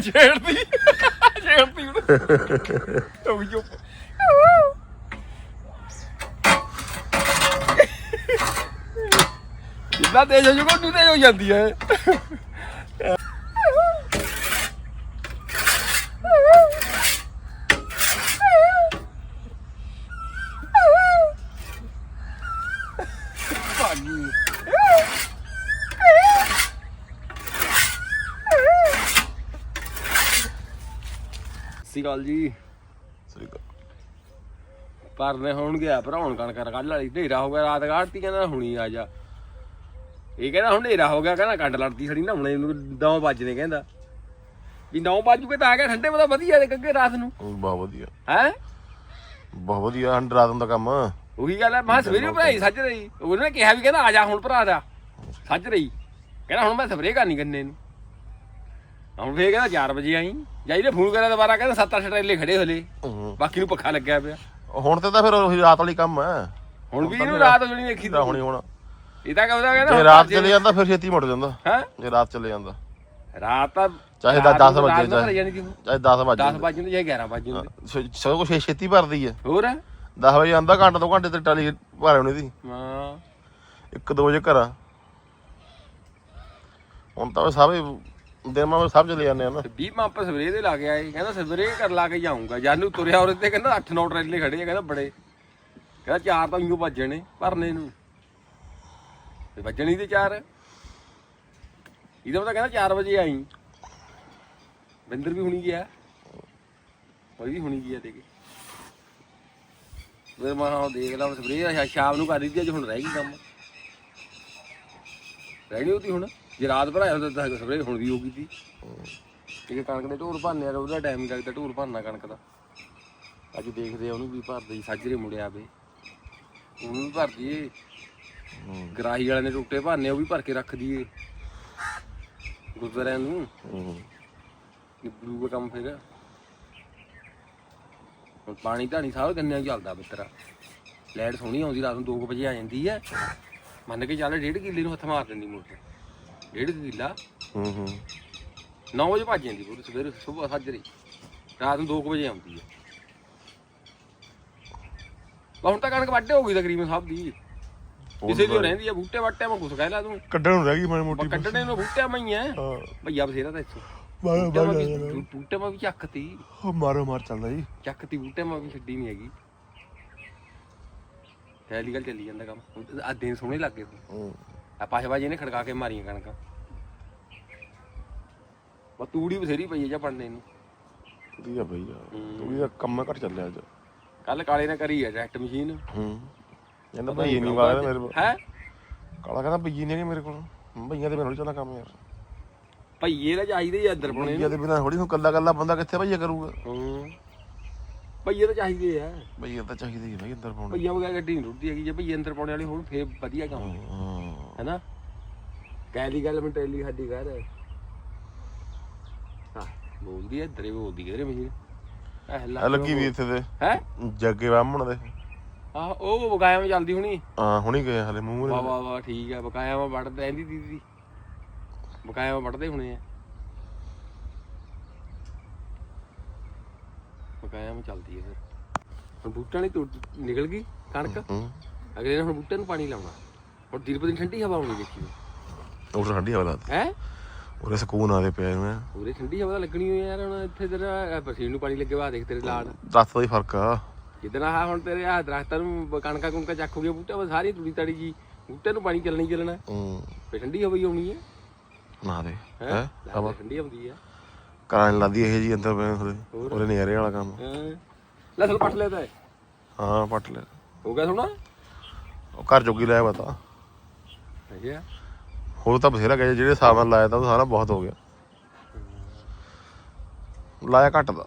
ਛੇੜਦੀ। ਛੇੜਦੀ ਹੁਣ ਉਹ ਜੋ। ਜਿੱਦਾਂ ਤੇਜ਼ ਹੋ ਜੂਗਾ ਉਨੀ ਤੇਜ਼ ਹੋ ਜਾਂਦੀ ਹੈ ਭਾਗੀ ਸਤਿ ਸ਼੍ਰੀ ਅਕਾਲ ਜੀ। ਸਹੀ ਗੱਲ ਪਰਨੇ ਹੁਣ ਗਿਆ ਭਰਾਉਣ ਕਣਕ ਕੱਢ ਵਾਲੀ ਢੇਰਾ ਹੋ ਗਿਆ ਰਾਤ ਕੱਢਤੀ ਕਹਿੰਦਾ ਹੁਣੀ ਆ ਜਾ। ਇਹ ਕਹਿੰਦਾ ਹੁਣ ਢੇਰਾ ਹੋ ਗਿਆ ਕਹਿੰਦਾ ਕੱਢ ਲੜਦੀ ਖੜੀ ਨਾ ਹੁਣੇ ਨੂੰ 9 ਵਜਣੇ ਕਹਿੰਦਾ। ਵੀ 9 ਵਜੂਗੇ ਤਾਂ ਆ ਗਿਆ ਠੰਡੇ ਮਤਾ ਵਧੀਆ ਦੇ ਕੱਗੇ ਰਾਤ ਨੂੰ। ਬਹੁਤ ਵਧੀਆ। ਹੈ? ਬਹੁਤ ਵਧੀਆ ਹੰਡ ਰਾਤ ਦਾ ਕੰਮ। ਉਹੀ ਗੱਲ ਹੈ ਮੈਂ ਸਵੇਰੇ ਭਰਾਈ ਸੱਜ ਰਹੀ। ਉਹਨੇ ਕਿਹਾ ਵੀ ਕਹਿੰਦਾ ਆ ਜਾ ਹੁਣ ਭਰਾ ਦਾ। ਸੱਜ ਰਹੀ। ਕਹਿੰਦਾ ਹੁਣ ਮੈਂ ਸਪਰੇਅ ਕਰਨੀ ਗੰਨੇ ਨੂੰ। ਹੁਣ ਫੇਰ ਕਹਿੰਦਾ 4 ਵਜੇ ਆਈ। ਜਾਈ ਨੇ ਫੋਨ ਕਰਿਆ ਦੁਬਾਰਾ ਕਹਿੰਦਾ 7-8 ਟਰੇਲੇ ਖੜੇ ਹਲੇ ਹੂੰ। ਬਾਕੀ ਨੂੰ ਪੱਖਾ ਲੱਗਿਆ ਪਿਆ। ਹੁਣ ਤੇ ਤਾਂ ਫਿਰ ਉਹੀ ਰਾਤ ਵਾਲੀ ਕੰਮ ਹੈ। ਹੁਣ ਵੀ ਇਹਨੂੰ ਰਾਤ ਹੋਣੀ ਵੇਖੀ ਤਾਂ ਹੁਣੀ ਹੁਣ। ਇਹ ਤਾਂ ਕਹਿੰਦਾ ਕਹਿੰਦਾ ਜੇ ਰਾਤ ਚਲੇ ਜਾਂਦਾ ਫਿਰ ਛੇਤੀ ਮੁੜ ਜਾਂਦਾ। ਹੈ? ਜੇ ਰਾਤ ਚਲੇ ਜਾਂਦਾ। ਰਾਤ ਤਾਂ ਚਾਹੇ ਰਾਤ 10 ਨੂੰ ਵਜੇ ਨੂੰ ਚਾਹੇ ਜਾਣੀ ਸੀ ਉਹ। ਚਾਹੇ 10 ਵਜੇ 10 ਵਜੇ ਹੁੰਦੇ ਜਾਂ 11 ਵਜੇ ਹੁੰਦੇ ਸਭ ਕੁਛ ਛੇਤੀ ਭਰਦੀ ਹੈ। ਹੋਰ? 10 ਵਜੇ ਆਂਦਾ ਘੰਟਾ ਦੋ ਘੰਟੇ ਤੇ ਟਾਲੀ ਭਰ ਆਉਣੀ ਦੀ। ਹਾਂ। 1 2 ਵਜੇ ਘਰਾਂ। ਹੁਣ ਤਾਂ ਸਾਰੇ ਦਿਨ ਮਾ ਸਭ ਚਲੇ ਜਾਂਦੇ ਆ ਨਾ। 20 ਪੰਪ ਸਵੇਰੇ ਦੇ ਲਾ ਕੇ ਆਏ। ਕਹਿੰਦਾ ਸਵੇਰੇ ਕਰ ਲਾ ਕੇ ਜਾਊਂਗਾ ਜਾਨੂੰ ਤੁਰਿਆ ਔਰ ਤੇ ਕਹਿੰਦਾ 8 9 ਟਰੇਲੇ ਖੜੇ ਆ ਕਹਿੰਦਾ ਬੜੇ। ਕਹਿੰਦਾ ਚਾਰ ਤਾਂ ਇੰਗੋ ਵੱਜਣੇ ਭਰਨੇ ਨੂੰ। ਤੇ ਵੱਜਣੀ ਤੇ ਚਾਰ। ਇਹਦਾ ਪਤਾ ਕਹਿੰਦਾ 4 ਵਜੇ ਆਈ। ਬਿੰਦਰ ਵੀ ਹੁਣੀ ਗਿਆ। ਉਹ ਵੀ ਹੁਣੀ ਗਿਆ ਦੇ ਫਿਰ ਮੈਂ ਹਾਂ ਦੇਖ ਲਾ ਸਵੇਰੇ ਸ਼ਾਮ ਨੂੰ ਕਰ ਦਿੱਤੀ ਅੱਜ ਹੁਣ ਰਹਿ ਗਈ ਕੰਮ। ਰਹਿ ਗਈ ਉਹਦੀ ਹੁਣ। ਜੇ ਰਾਤ ਭਰਾਇਆ ਹੁੰਦਾ ਤਾਂ ਸਵੇਰੇ ਹੁਣ ਵੀ ਹੋ ਗਈ ਸੀ। ਇਹ ਕਣਕ ਦੇ ਢੋਰ ਭਰਨੇ ਆ ਉਹਦਾ ਟਾਈਮ ਹੀ ਲੱਗਦਾ ਢੋਰ ਭਰਨਾ ਕਣਕ ਦਾ। ਅੱਜ ਦੇਖਦੇ ਆ ਉਹਨੂੰ ਵੀ ਭਰਦੇ ਹੀ ਸਾਜਰੇ ਮੁੜਿਆ ਵੇ ਉਹਨੂੰ ਵੀ ਭਰ ਦਈਏ। ਗਰਾਹੀ ਵਾਲੇ ਨੇ ਟੁੱਟੇ ਭਰਨੇ ਉਹ ਵੀ ਭਰ ਕੇ ਰੱਖ ਦਈਏ। ਗੁਰਦੁਆਰਿਆਂ ਨੂੰ। ਹੂੰ। ਨਿਬੜੂਗਾ ਕੰਮ ਫਿਰ। ਹੁਣ ਪਾਣੀ ਧਾਣੀ ਸਾਰਾ ਗੰਨਿਆਂ ਚੱਲਦਾ ਬਿੱਤਰਾ ਲਾਈਟ ਸੋਹਣੀ ਆਉਂਦੀ ਰਾਤ ਨੂੰ 2 ਵਜੇ ਆ ਜਾਂਦੀ ਹੈ ਮੰਨ ਕੇ ਚੱਲ ਡੇਢ ਕਿੱਲੇ ਨੂੰ ਹੱਥ ਮਾਰ ਦਿੰਦੀ ਮੋਟਰ ਡੇਢ ਕੁ ਕਿੱਲਾ ਹੂੰ ਹੂੰ। 9 ਵਜੇ ਭੱਜ ਜਾਂਦੀ ਪੂਰੀ ਸਵੇਰੇ ਸਵੇਰ ਸਾਜਰੇ ਰਾਤ ਨੂੰ 2 ਵਜੇ ਆਉਂਦੀ ਹੈ। ਹੁਣ ਤਾਂ ਕਣਕ ਵੱਡੇ ਹੋ ਗਈ ਤਕਰੀਬਨ ਸਭ ਦੀ। ਕਿਸੇ ਦੀ ਰਹਿੰਦੀ ਆ ਬੂਟੇ ਵੱਟੇ ਮੈਂ ਕੁਛ ਕਹਿ ਲਾ ਤੂੰ। ਕੱਢਣ ਨੂੰ ਰਹਿ ਗਈ ਮਾੜੀ ਮੋਟੀ ਕੱਢਣੇ ਨੂੰ ਬੂਟੇ ਮੈਂ ਹੀ ਆ। ਹਾਂ। ਭਈਆ ਬਥੇਰਾ ਤਾਂ ਇੱਥੋਂ। ਮਾਰੋ ਬੂਟੇ ਮੈਂ ਵੀ ਬੂਟੇ ਮੈਂ ਵੀ ਚੱਕਤੀ। ਮਾਰੋ ਮਾਰ ਚੱਲਦਾ ਜੀ। ਚੱਕਤੀ ਬੂਟੇ ਮੈਂ ਵੀ ਛੱਡੀ ਨਹੀਂ ਹੈਗੀ। ਗੱਲ ਚੱਲੀ ਜਾਂਦਾ ਕੰਮ। ਆ ਦਿਨ ਸੋਹਣੇ ਲੱਗੇ ਹੂੰ। ਆ ਪਾਸ਼ਬਾਜੀ ਨੇ ਖੜਕਾ ਕੇ ਮਾਰੀਆਂ ਕਣਕਾਂ। ਬਾ ਤੂੜੀ ਬਥੇਰੀ ਪਈ ਹੈ ਜਾਂ ਪੜਨੇ ਨੂੰ। ਵਧੀਆ ਬਈ ਯਾਰ ਤੂੰ ਵੀ ਕੰਮ ਘਟ ਚੱਲਿਆ ਅੱਜ। ਕੱਲ ਕਾਲੇ ਨੇ ਕਰੀ ਹੈ ਟਰੈਕਟ ਮਸ਼ੀਨ। ਹੂੰ। ਕਹਿੰਦਾ ਭਾਈ ਨਹੀਂ ਵਾਲਾ ਮੇਰੇ ਕੋਲ। ਹੈ? ਕਾਲਾ ਕਹਿੰਦਾ ਭਈਏ ਨਹੀਂ ਮੇਰੇ ਕੋਲ। ਭਈਆਂ ਦੇ ਬਿਨਾਂ ਥੋੜੀ ਚੱਲਦਾ ਕੰਮ ਯਾਰ। ਭਈਏ ਦਾ ਚਾਹੀਦੇ ਆ ਅੰਦਰ ਪਾਉਣੇ ਭਈਆ ਦੇ ਬਿਨਾਂ ਥੋੜੀ ਹੁਣ ਕੱਲਾ ਕੱਲਾ ਬੰਦਾ ਕਿੱਥੇ ਭਈਆ ਕਰੂਗਾ? ਹੂੰ। ਭਈਏ ਤਾਂ ਚਾਹੀਦੇ ਆ। ਭਈਆ ਤਾਂ ਚਾਹੀਦਾ ਹੀ ਭਾਈ ਅੰਦਰ ਪਾਉਣਾ। ਭਈਆ ਵਗੈਰ ਗੱਡੀ ਨਹੀਂ ਰੁੱਟਦੀ ਹੈਗੀ। ਜੇ ਭਈਏ ਅੰਦਰ ਪਾਉਣੇ ਵਾਲੇ ਹੋਣ ਫੇਰ ਵਧੀਆ ਕੰਮ ਹਾਂ। ਹੈਨਾ? ਕਹਿ ਦੀ ਗੱਲ ਮੈਂ ਟੈਲੀ ਸਾਡੀ ਕਰ ਹਾਂ ਬੋਲਦੀ ਐ ਦਰੇ ਬੋਲਦੀ ਹੈ ਮਸ਼ੀਨ ਐ ਆ ਲੱਗੀ ਵੀ ਇੱਥੇ ਤੇ। ਹੈ? ਜੱਗੇ ਬਾਹਮਣ ਦੇ। ਆ ਉਹ ਬਕਾਇਆ ਮੈਂ ਚੱਲਦੀ ਹੁਣੀ। ਹਾਂ ਹੁਣੀ ਗਏ ਹਲੇ ਮੂੰਹ ਵਾ ਵਾ ਵਾ ਠੀਕ ਆ ਬਕਾਇਆ ਮੈਂ ਵੜਦਾ ਐਂਦੀ ਦੀਦੀ। ਬਕਾਇਆ ਮੈਂ ਵੜਦੇ ਹੁਣੇ ਆ। ਬਕਾਇਆ ਮੈਂ ਚੱਲਦੀ ਐ ਫਿਰ। ਹੁਣ ਬੂਟਾਂ ਨਹੀਂ ਟੁੱਟ ਨਿਕਲ ਗਈ ਕਣਕ। ਅਗਲੇ ਨੇ ਹੁਣ ਬੂਟੇ ਨੂੰ ਪਾਣੀ ਲਾਉਣਾ। ਹੁਣ ਦਿਨ ਦਿਨ ਠੰਡੀ ਹਵਾ ਆਉਣੀ ਦੇਖੀ ਉਹ ਤਾਂ ਠੰਡੀ ਹਵਾ ਲੱਗਦੀ ਹੈ? ਉਹਦੇ ਸਕੂਨ ਆਦੇ ਪਿਆ ਨੂੰ। ਪੂਰੇ ਠੰਡੀ ਹਵਾ ਤਾਂ ਲੱਗਣੀ ਹੋਈ ਯਾਰ ਹੁਣ ਇੱਥੇ ਤੇਰਾ ਪਸੀਨ ਨੂੰ ਪਾਣੀ ਲੱਗੇ ਵਾ ਦੇਖ ਤੇਰੇ ਲਾੜ ਦਸ ਦਾ ਹੀ ਫ਼ਰਕ ਆ। ਜਿੱਦਣ ਆਹ ਹੁਣ ਤੇਰੇ ਆ ਦਰਖਤਾਂ ਨੂੰ ਕਣਕਾਂ ਕੁਣਕਾਂ ਚੱਕ ਹੋ ਗਿਆ ਬੂਟਾ ਵਾ ਸਾਰੀ ਤੁੜੀ ਤੜੀ ਜੀ। ਬੂਟੇ ਨੂੰ ਪਾਣੀ ਚੱਲਣੀ ਚੱਲਣਾ। ਹੂੰ। ਫੇ ਠੰਡੀ ਹਵਾ ਹੀ ਆਉਣੀ ਹੈ ਨਾ ਦੇ। ਹੈ? ਹਵਾ। ਠੰਡੀ ਆਉਂਦੀ ਹੈ ਕਰਾਂ ਲਾਦੀ ਇਹ ਜੀ ਅੰਦਰ ਪਏ ਉਹਦੇ ਉਹਦੇ ਨਜ਼ਾਰੇ ਵਾਲਾ ਕੰਮ। ਲੈ ਸਲ ਪੱਟ ਲੈਦਾ ਹਾਂ ਪੱਟ ਲੈ। ਹੋ ਗਿਆ ਸੋਣਾ ਉਹ ਘਰ ਜੋਗੀ ਲਾਇਆ ਪਤਾ ਅੱਛਾ ਹੋਰ ਤਾਂ ਬਥੇਰਾ ਗਿਆ ਜਿਹੜੇ ਹਿਸਾਬ ਨਾਲ ਲਾਇਆ ਤਾਂ ਉਹ ਸਾਰਾ ਬਹੁਤ ਹੋ ਗਿਆ। ਲਾਇਆ ਘੱਟ ਦਾ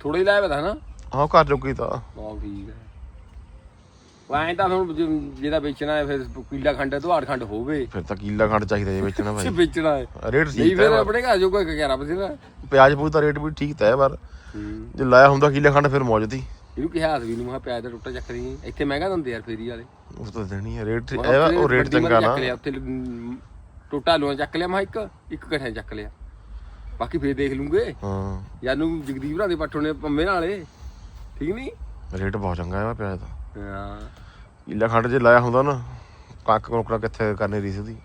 ਥੋੜਾ ਹੀ ਲਾਇਆ ਪਤਾ ਨਾ ਹਾਂ ਘਰ ਜੋਗੀ ਤਾਂ। ਬਹੁਤ ਠੀਕ ਹੈ। ਵਾਂ ਤਾਂ ਹੁਣ ਜੇ- ਜਿਹਦਾ ਵੇਚਣਾ ਹੈ ਫਿਰ ਕਿੱਲਾ ਖੰਡ ਤੋਂ ਆੜ ਖੰਡ ਹੋਵੇ। ਫਿਰ ਤਾਂ ਕੀਲਾ ਖੰਡ ਚਾਹੀਦਾ ਜੇ ਵੇਚਣਾ ਭਾਈ। ਵੇਚਣਾ ਹੈ। ਰੇਟ ਨਹੀਂ ਠੀਕ ਫਿਰ ਹੈ ਆਪਣੇ ਘਰ ਜੋ ਕੋਈ 11 ਬਥੇਰਾ ਪਿਆਜ਼ ਪੂਜ ਦਾ ਰੇਟ ਵੀ ਠੀਕ ਤਾਂ ਹੈ ਪਰ ਹੂੰ। ਜੇ ਲਾਇਆ ਹੁੰਦਾ ਕੀਲਾ ਖੰਡ ਫਿਰ ਮੌਜ ਤੀ ਇਹਨੂੰ ਕਿਹਾ ਹਸਵੀ ਨੂੰ ਮਾ ਪਿਆਜ਼ ਦਾ ਟੁੱਟਾ ਚੱਕ ਰਹੀ ਇੱਥੇ ਮਹਿੰਗਾ ਦਿੰਦੇ ਯਾਰ ਫੇਰੀ ਵਾਲੇ। ਉਸ ਤੋਂ ਦੇਣੀ ਹੈ ਰੇਟ ਮੈਂ ਇਹ ਉੱਥੇ ਉਹ ਰੇਟ ਚੰਗਾ ਨਾ। ਉੱਥੇ ਟੋਟਾ ਲੋਨ ਚੱਕ ਲਿਆ ਮੈਂ ਇੱਕ ਇੱਕ ਕਠੇ ਚੱਕ ਲਿਆ। ਬਾਕੀ ਫੇਰ ਦੇਖ ਲੂੰਗੇ। ਹਾਂ। ਯਾਰ ਨੂੰ ਜਗਦੀਪ ਭਰਾ ਦੇ ਪੱਠੋਂ ਨੇ ਪੰਮੇ ਨਾਲੇ ਠੀਕ ਨਹੀਂ ਰੇਟ ਬਹੁਤ ਚੰਗਾ ਹੈ ਪਿਆ ਤਾਂ ਹਾਂ। ਇਲਾ ਖੰਡ ਜੇ ਲਾਇਆ ਹੁੰਦਾ ਨਾ ਕੱਕ ਕੋਕੜਾ ਕਿੱਥੇ ਕਰਨੀ ਰੀਸ ਦੀ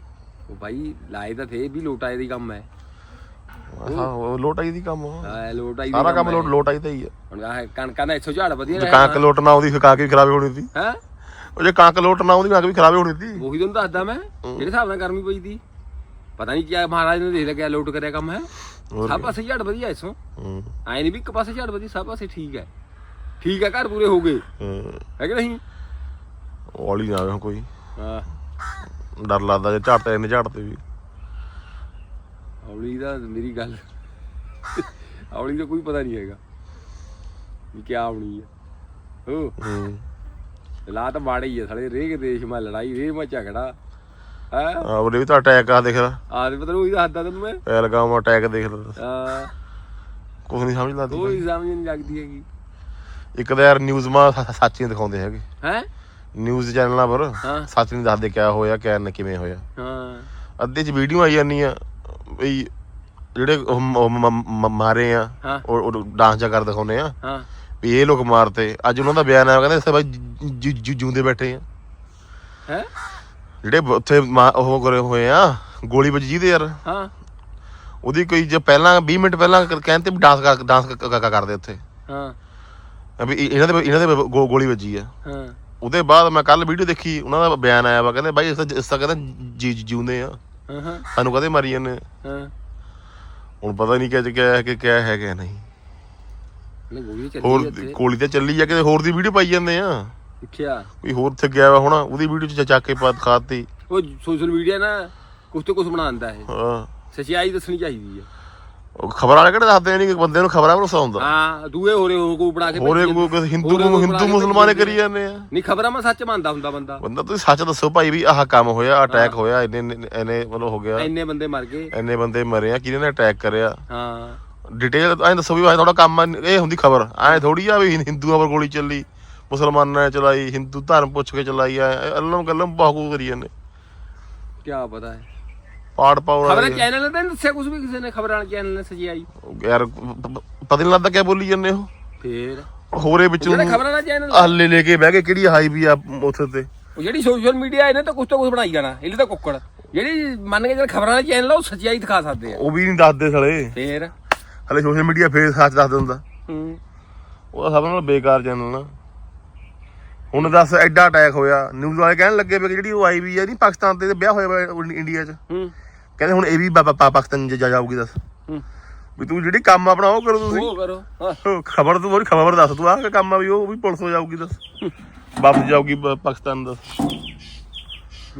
ਉਹ ਭਾਈ ਲਾਏ ਤਾਂ ਫੇਰ ਵੀ ਲੋਟਾਏ ਦੀ ਕੰਮ ਹੈ। ਹਾਂ ਉਹ ਲੋਟਾਈ ਦੀ ਕੰਮ ਆ। ਹਾਂ ਲੋਟਾਈ ਦੀ ਸਾਰਾ ਕੰਮ ਹੈ। ਲੋਟ ਲੋਟਾਈ ਦਾ ਹੀ ਆ। ਹੁਣ ਆਹ ਕਣਕਾਂ ਦਾ ਇੱਥੋਂ ਝਾੜ ਵਧੀਆ ਜੇ ਰਿਹਾ। ਕਣਕ ਲੋਟ ਨਾ ਆਉਂਦੀ ਫਿਰ ਕਣਕ ਵੀ ਖਰਾਬ ਹੋਣੀ ਸੀ। ਹੈ? ਉਹ ਜੇ ਕਣਕ ਲੋਟ ਨਾ ਆਉਂਦੀ ਕਣਕ ਵੀ ਖਰਾਬ ਹੋਣੀ ਸੀ। ਉਹੀ ਤੁਹਾਨੂੰ ਦੱਸਦਾ ਮੈਂ ਜਿਹੜੇ ਹਿਸਾਬ ਨਾਲ ਗਰਮੀ ਪਈ ਦੀ ਪਤਾ ਨਹੀਂ ਕਿਆ ਮਹਾਰਾਜ ਨੇ ਦੇਖ ਲਿਆ ਕਿਆ ਲੋਟ ਕਰਿਆ ਕੰਮ ਹੈ? ਹੋਰ ਸਭ ਪਾਸੇ ਝਾੜ ਵਧੀਆ ਇਸੋਂ ਹੂੰ। ਐ ਨਹੀਂ ਵੀ ਇੱਕ ਪਾਸੇ ਝਾੜ ਵਧੀਆ ਸਭ ਪਾਸੇ ਠੀਕ ਹੈ। ਠੀਕ ਹੈ ਘਰ ਪੂਰੇ ਹੋ ਗਏ। ਹੂੰ। ਹੈ ਕਿ ਨਹੀਂ? ਔਲੀ ਨਾ ਆਵੇ ਹੁਣ ਕੋਈ। ਹਾਂ। ਡਰ ਲੱਗਦਾ ਜੇ ਝਾੜ ਤੇ ਝਾੜ ਤੇ ਵੀ। ਔਲੀ ਦਾ ਮੇਰੀ ਗੱਲ। ਔਲੀ ਦਾ ਕੋਈ ਪਤਾ ਨਹੀਂ ਹੈਗਾ ਵੀ ਕਿਆ ਆਉਣੀ ਹੈ। ਹੋ। ਹੂੰ ਲਾ ਤਾਂ ਮਾੜੇ ਹੀ ਆ ਸਾਲੇ ਰੇਗ ਦੇਸ਼ ਮਾ ਲੜਾਈ ਰੇ ਮਾ ਝਗੜਾ। ਹੈ? ਆ ਉਹਦੇ ਵੀ ਤਾਂ ਅਟੈਕ ਆ ਦੇਖ ਲੈ ਆਦੇ ਪਤਾ ਨਹੀਂ ਉਹੀ ਦੱਸਦਾ ਤੈਨੂੰ ਮੈਂ। ਪੈ ਲਗਾਵਾਂ ਅਟੈਕ ਦੇਖ ਲੈ ਆ ਕੁਝ ਨਹੀਂ ਸਮਝ ਲੱਗਦੀ ਕੋਈ ਸਮਝ ਨਹੀਂ ਲੱਗਦੀ ਹੈਗੀ। ਇੱਕ ਤਾਂ ਯਾਰ ਨਿਊਜ਼ ਮਾ ਸੱਚ ਨਹੀਂ ਦਿਖਾਉਂਦੇ ਹੈਗੇ। ਹੈ? ਨਿਊਜ਼ ਚੈਨਲਾਂ ਪਰ। ਹਾਂ। ਸੱਚ ਨਹੀਂ ਦੱਸਦੇ ਕਿਆ ਹੋਇਆ ਕਿਆ ਕਿਵੇਂ ਹੋਇਆ। ਹਾਂ। ਅੱਧੇ ਚ ਵੀਡੀਓ ਆਈ ਜਾਂਦੀਆਂ ਬਈ ਜਿਹੜੇ ਉਹ ਮ- ਉਹ ਮ- ਮ- ਮਾਰੇ ਆ ਹਾਂ। ਉਹ ਉਹ ਡਾਂਸ ਜਾ ਕਰ ਦਿਖਾਉਂਦੇ ਆ। ਹਾਂ। ਵੀ ਇਹ ਲੋਕ ਮਾਰਤੇ। ਅੱਜ ਉਹਨਾਂ ਦਾ ਬਿਆਨ ਆਇਆ ਕਹਿੰਦੇ ਅਸੀਂ ਬਾਈ ਜਿ- ਜਿ- ਜਿਉਂਦੇ ਬੈਠੇ ਆ। ਹੈ? ਜਿਹੜੇ ਬ- ਉੱਥੇ ਮਾ- ਉਹ ਕਰੇ ਹੋਏ ਆ ਗੋਲੀ ਵੱਜੀ ਜਿਹਦੇ ਯਾਰ। ਹਾਂ। ਉਹਦੀ ਕੋਈ ਜੇ ਪਹਿਲਾਂ 20 ਮਿੰਟ ਪਹਿਲਾਂ ਕ- ਕਹਿੰਦੇ ਵੀ ਡਾਂਸ ਕਰ ਡਾਂਸ ਕ- ਕ- ਕਰਦੇ ਉੱਥੇ। ਹਾਂ। ਵੀ ਇਹ- ਇਹਨਾਂ ਦੇ ਇਹਨਾਂ ਦੇ ਗੋ- ਗੋਲੀ ਵੱਜੀ ਆ। ਹਾਂ। ਉਹਦੇ ਬਾਅਦ ਮੈਂ ਕੱਲ ਵੀਡੀਓ ਦੇਖੀ ਉਹਨਾਂ ਦਾ ਬਿਆਨ ਆਇਆ ਵਾ ਕਹਿੰਦੇ ਬਾਈ ਇਸ ਤਾਂ ਇਸ ਤਾਂ ਕਹਿੰਦੇ ਜੀ ਜੀ- ਆ। ਹਾਂ। ਹਾਂ ਸਾਨੂੰ ਕਦੇ ਮਾਰੀ ਜਾਂਦੇ ਆ। ਹਾਂ। ਹੁਣ ਪਤਾ ਨਹੀਂ ਕਿ ਕਿਆ ਹੈ ਕਿ ਕਿਆ ਹੈ ਕਿ ਨਹੀਂ। ਗੋਲੀ ਚੱਲੀ ਹੋਰ ਇੱਥੇ ਗੋਲੀ ਤੇ ਚੱਲੀ ਆ ਕਿਤੇ ਹੋਰ ਦੀ ਵੀਡੀਓ ਪਾਈ ਜਾਂਦੇ ਆ। ਦੇਖਿਆ ਕੋਈ ਹੋਰ ਉੱਥੇ ਗਿਆ ਵਾ ਹੁਣ ਉਹਦੀ ਵੀਡੀਓ ਚ ਚੱਕ ਕੇ ਪਾ ਦਿਖਾਤੀ ਉਹ ਸੋਸ਼ਲ ਮੀਡੀਆ ਨਾ ਕੁਛ ਤੇ ਕੁਛ ਬਣਾਉਂਦਾ ਇਹ। ਹਾਂ। ਸੱਚਾਈ ਦੱਸਣੀ ਚਾਹੀਦੀ ਹੈ ਖਬਰ ਵਾਲੇ ਕਿਹੜੇ ਦੱਸਦੇ ਨਹੀਂ ਕਿ ਬੰਦੇ ਨੂੰ ਖਬਰਾਂ ਭਰੋਸਾ ਹੁੰਦਾ? ਹਾਂ ਦੂਏ ਹੋਰੇ ਹੋਰ ਕੋ ਬਣਾ ਕੇ ਹੋਰ ਭੇਜੀ ਇੱਕ ਜਾਂਦੇ। ਕੋਈ ਹਿੰਦੂ ਹੋਰੇ ਬਣਾ ਹਿੰਦੂ ਕੇ ਮੁਸਲਮਾਨੇ ਕਰੀ ਜਾਂਦੇ ਆ। ਨਹੀਂ ਖਬਰਾਂ ਮੈਂ ਸੱਚ ਮੰਨਦਾ ਹੁੰਦਾ ਬੰਦਾ। ਬੰਦਾ ਤੁਸੀਂ ਸੱਚ ਦੱਸੋ ਭਾਈ ਵੀ ਆਹ ਕੰਮ ਹੋਇਆ ਅਟੈਕ ਹੋਇਆ ਇੰਨੇ ਇੰਨੇ ਮਤਲਬ ਹੋ ਗਿਆ। ਇੰਨੇ ਬੰਦੇ ਮਰ ਗਏ। ਇੰਨੇ ਬੰਦੇ ਮਰੇ ਆ ਕਿਹਨੇ ਨੇ ਅਟੈਕ ਕਰਿਆ? ਹਾਂ। ਡਿਟੇਲ ਐਂ ਦੱਸੋ ਵੀ ਭਾਈ ਤੁਹਾਡਾ ਕੰਮ ਆ, ਇਹ ਹੁੰਦੀ ਖਬਰ। ਐ ਥੋੜੀ ਆ ਵੀ ਹਿੰਦੂਆਂ ਪਰ ਗੋਲੀ ਚੱਲੀ ਮੁਸਲਮਾਨਾਂ ਨੇ ਚਲਾਈ ਹਿੰਦੂ ਧਰਮ ਪੁੱਛ ਕੇ ਚਲਾਈ ਐ ਅੱਲਮ ਕੱਲਮ ਬਾਹੂ ਕਰੀ ਜਾਂਦੇ। ਕੀ ਪਤਾ ਹੈ। ਪਾੜ ਪਾਉ ਖਬਰਾਂ ਚੈਨਲ ਨੇ ਤਾਂ ਨੀ ਦੱਸਿਆ ਕੁਝ ਵੀ ਕਿਸੇ ਨੇ? ਖਬਰਾਂ ਵਾਲੇ ਚੈਨਲ ਨੇ ਸਜਾਈ ਯਾਰ ਪਤਾ ਨਹੀਂ ਲੱਗਦਾ ਕਿਆ ਬੋਲੀ ਜਾਂਦੇ ਉਹ। ਫੇਰ? ਹੋਰੇ ਵਿੱਚ ਜਿਹੜੇ ਖਬਰਾਂ ਵਾਲਾ ਚੈਨਲ ਹੱਲੇ ਲੈ ਕੇ ਬਹਿ ਕੇ ਕਿਹੜੀ ਹਾਈ ਵੀ ਆ ਉੱਥੇ ਤੇ। ਉਹ ਜਿਹੜੀ ਸੋਸ਼ਲ ਮੀਡੀਆ ਇਹਨੇ ਤਾਂ ਕੁਝ ਤਾਂ ਕੁਝ ਬਣਾਈ ਜਾਣਾ ਇਹਦੇ ਤਾਂ ਕੁੱਕੜ। ਜਿਹੜੀ ਮੰਨ ਕੇ ਜਿਹੜੇ ਖਬਰਾਂ ਵਾਲੇ ਚੈਨਲ ਉਹ ਸੱਚਾਈ ਦਿਖਾ ਸਕਦੇ ਆ। ਉਹ ਵੀ ਨਹੀਂ ਦੱਸਦੇ ਸਲੇ। ਫੇਰ? ਹਲੇ ਸੋਸ਼ਲ ਮੀਡੀਆ ਫੇਰ ਸੱਚ ਦੱਸ ਦਿੰਦਾ। ਹੂੰ। ਉਹ ਸਭ ਨਾਲ ਬੇਕਾਰ ਚੈਨਲ ਨਾ। ਹੁਣ ਦੱਸ ਐਡਾ ਅਟੈਕ ਹੋਇਆ। ਨਿਊਜ਼ ਵਾਲੇ ਕਹਿਣ ਲੱਗੇ ਵੀ ਕਿ ਜਿਹੜੀ ਉਹ ਆਈ ਵੀ ਆ ਨਹੀਂ ਪਾਕਿਸਤਾਨ ਤੇ ਵਿਆਹ ਹੋਇਆ ਇੰਡੀਆ 'ਚ। ਹੂੰ। ਕਹਿੰਦੇ ਹੁਣ ਇਹ ਵੀ ਪਾ- ਪਾਕਿਸਤਾਨ ਜਾ ਜਾਊਗੀ ਦੱਸ। ਵੀ ਤੂੰ ਜਿਹੜੀ ਕੰਮ ਆਪਣਾ ਉਹ ਕਰੋ ਤੁਸੀਂ। ਉਹ ਕਰੋ ਹਾਂ। ਖਬਰ ਤੂੰ ਹੋਰ ਖਬਰ ਦੱਸ ਤੂੰ ਆਹ ਕੰਮ ਆ ਵੀ ਉਹ ਵੀ ਪੁਲਿਸ ਹੋ ਜਾਊਗੀ ਦੱਸ। ਵਾਪਸ ਜਾਊਗੀ ਪ- ਪਾਕਿਸਤਾਨ ਦਾ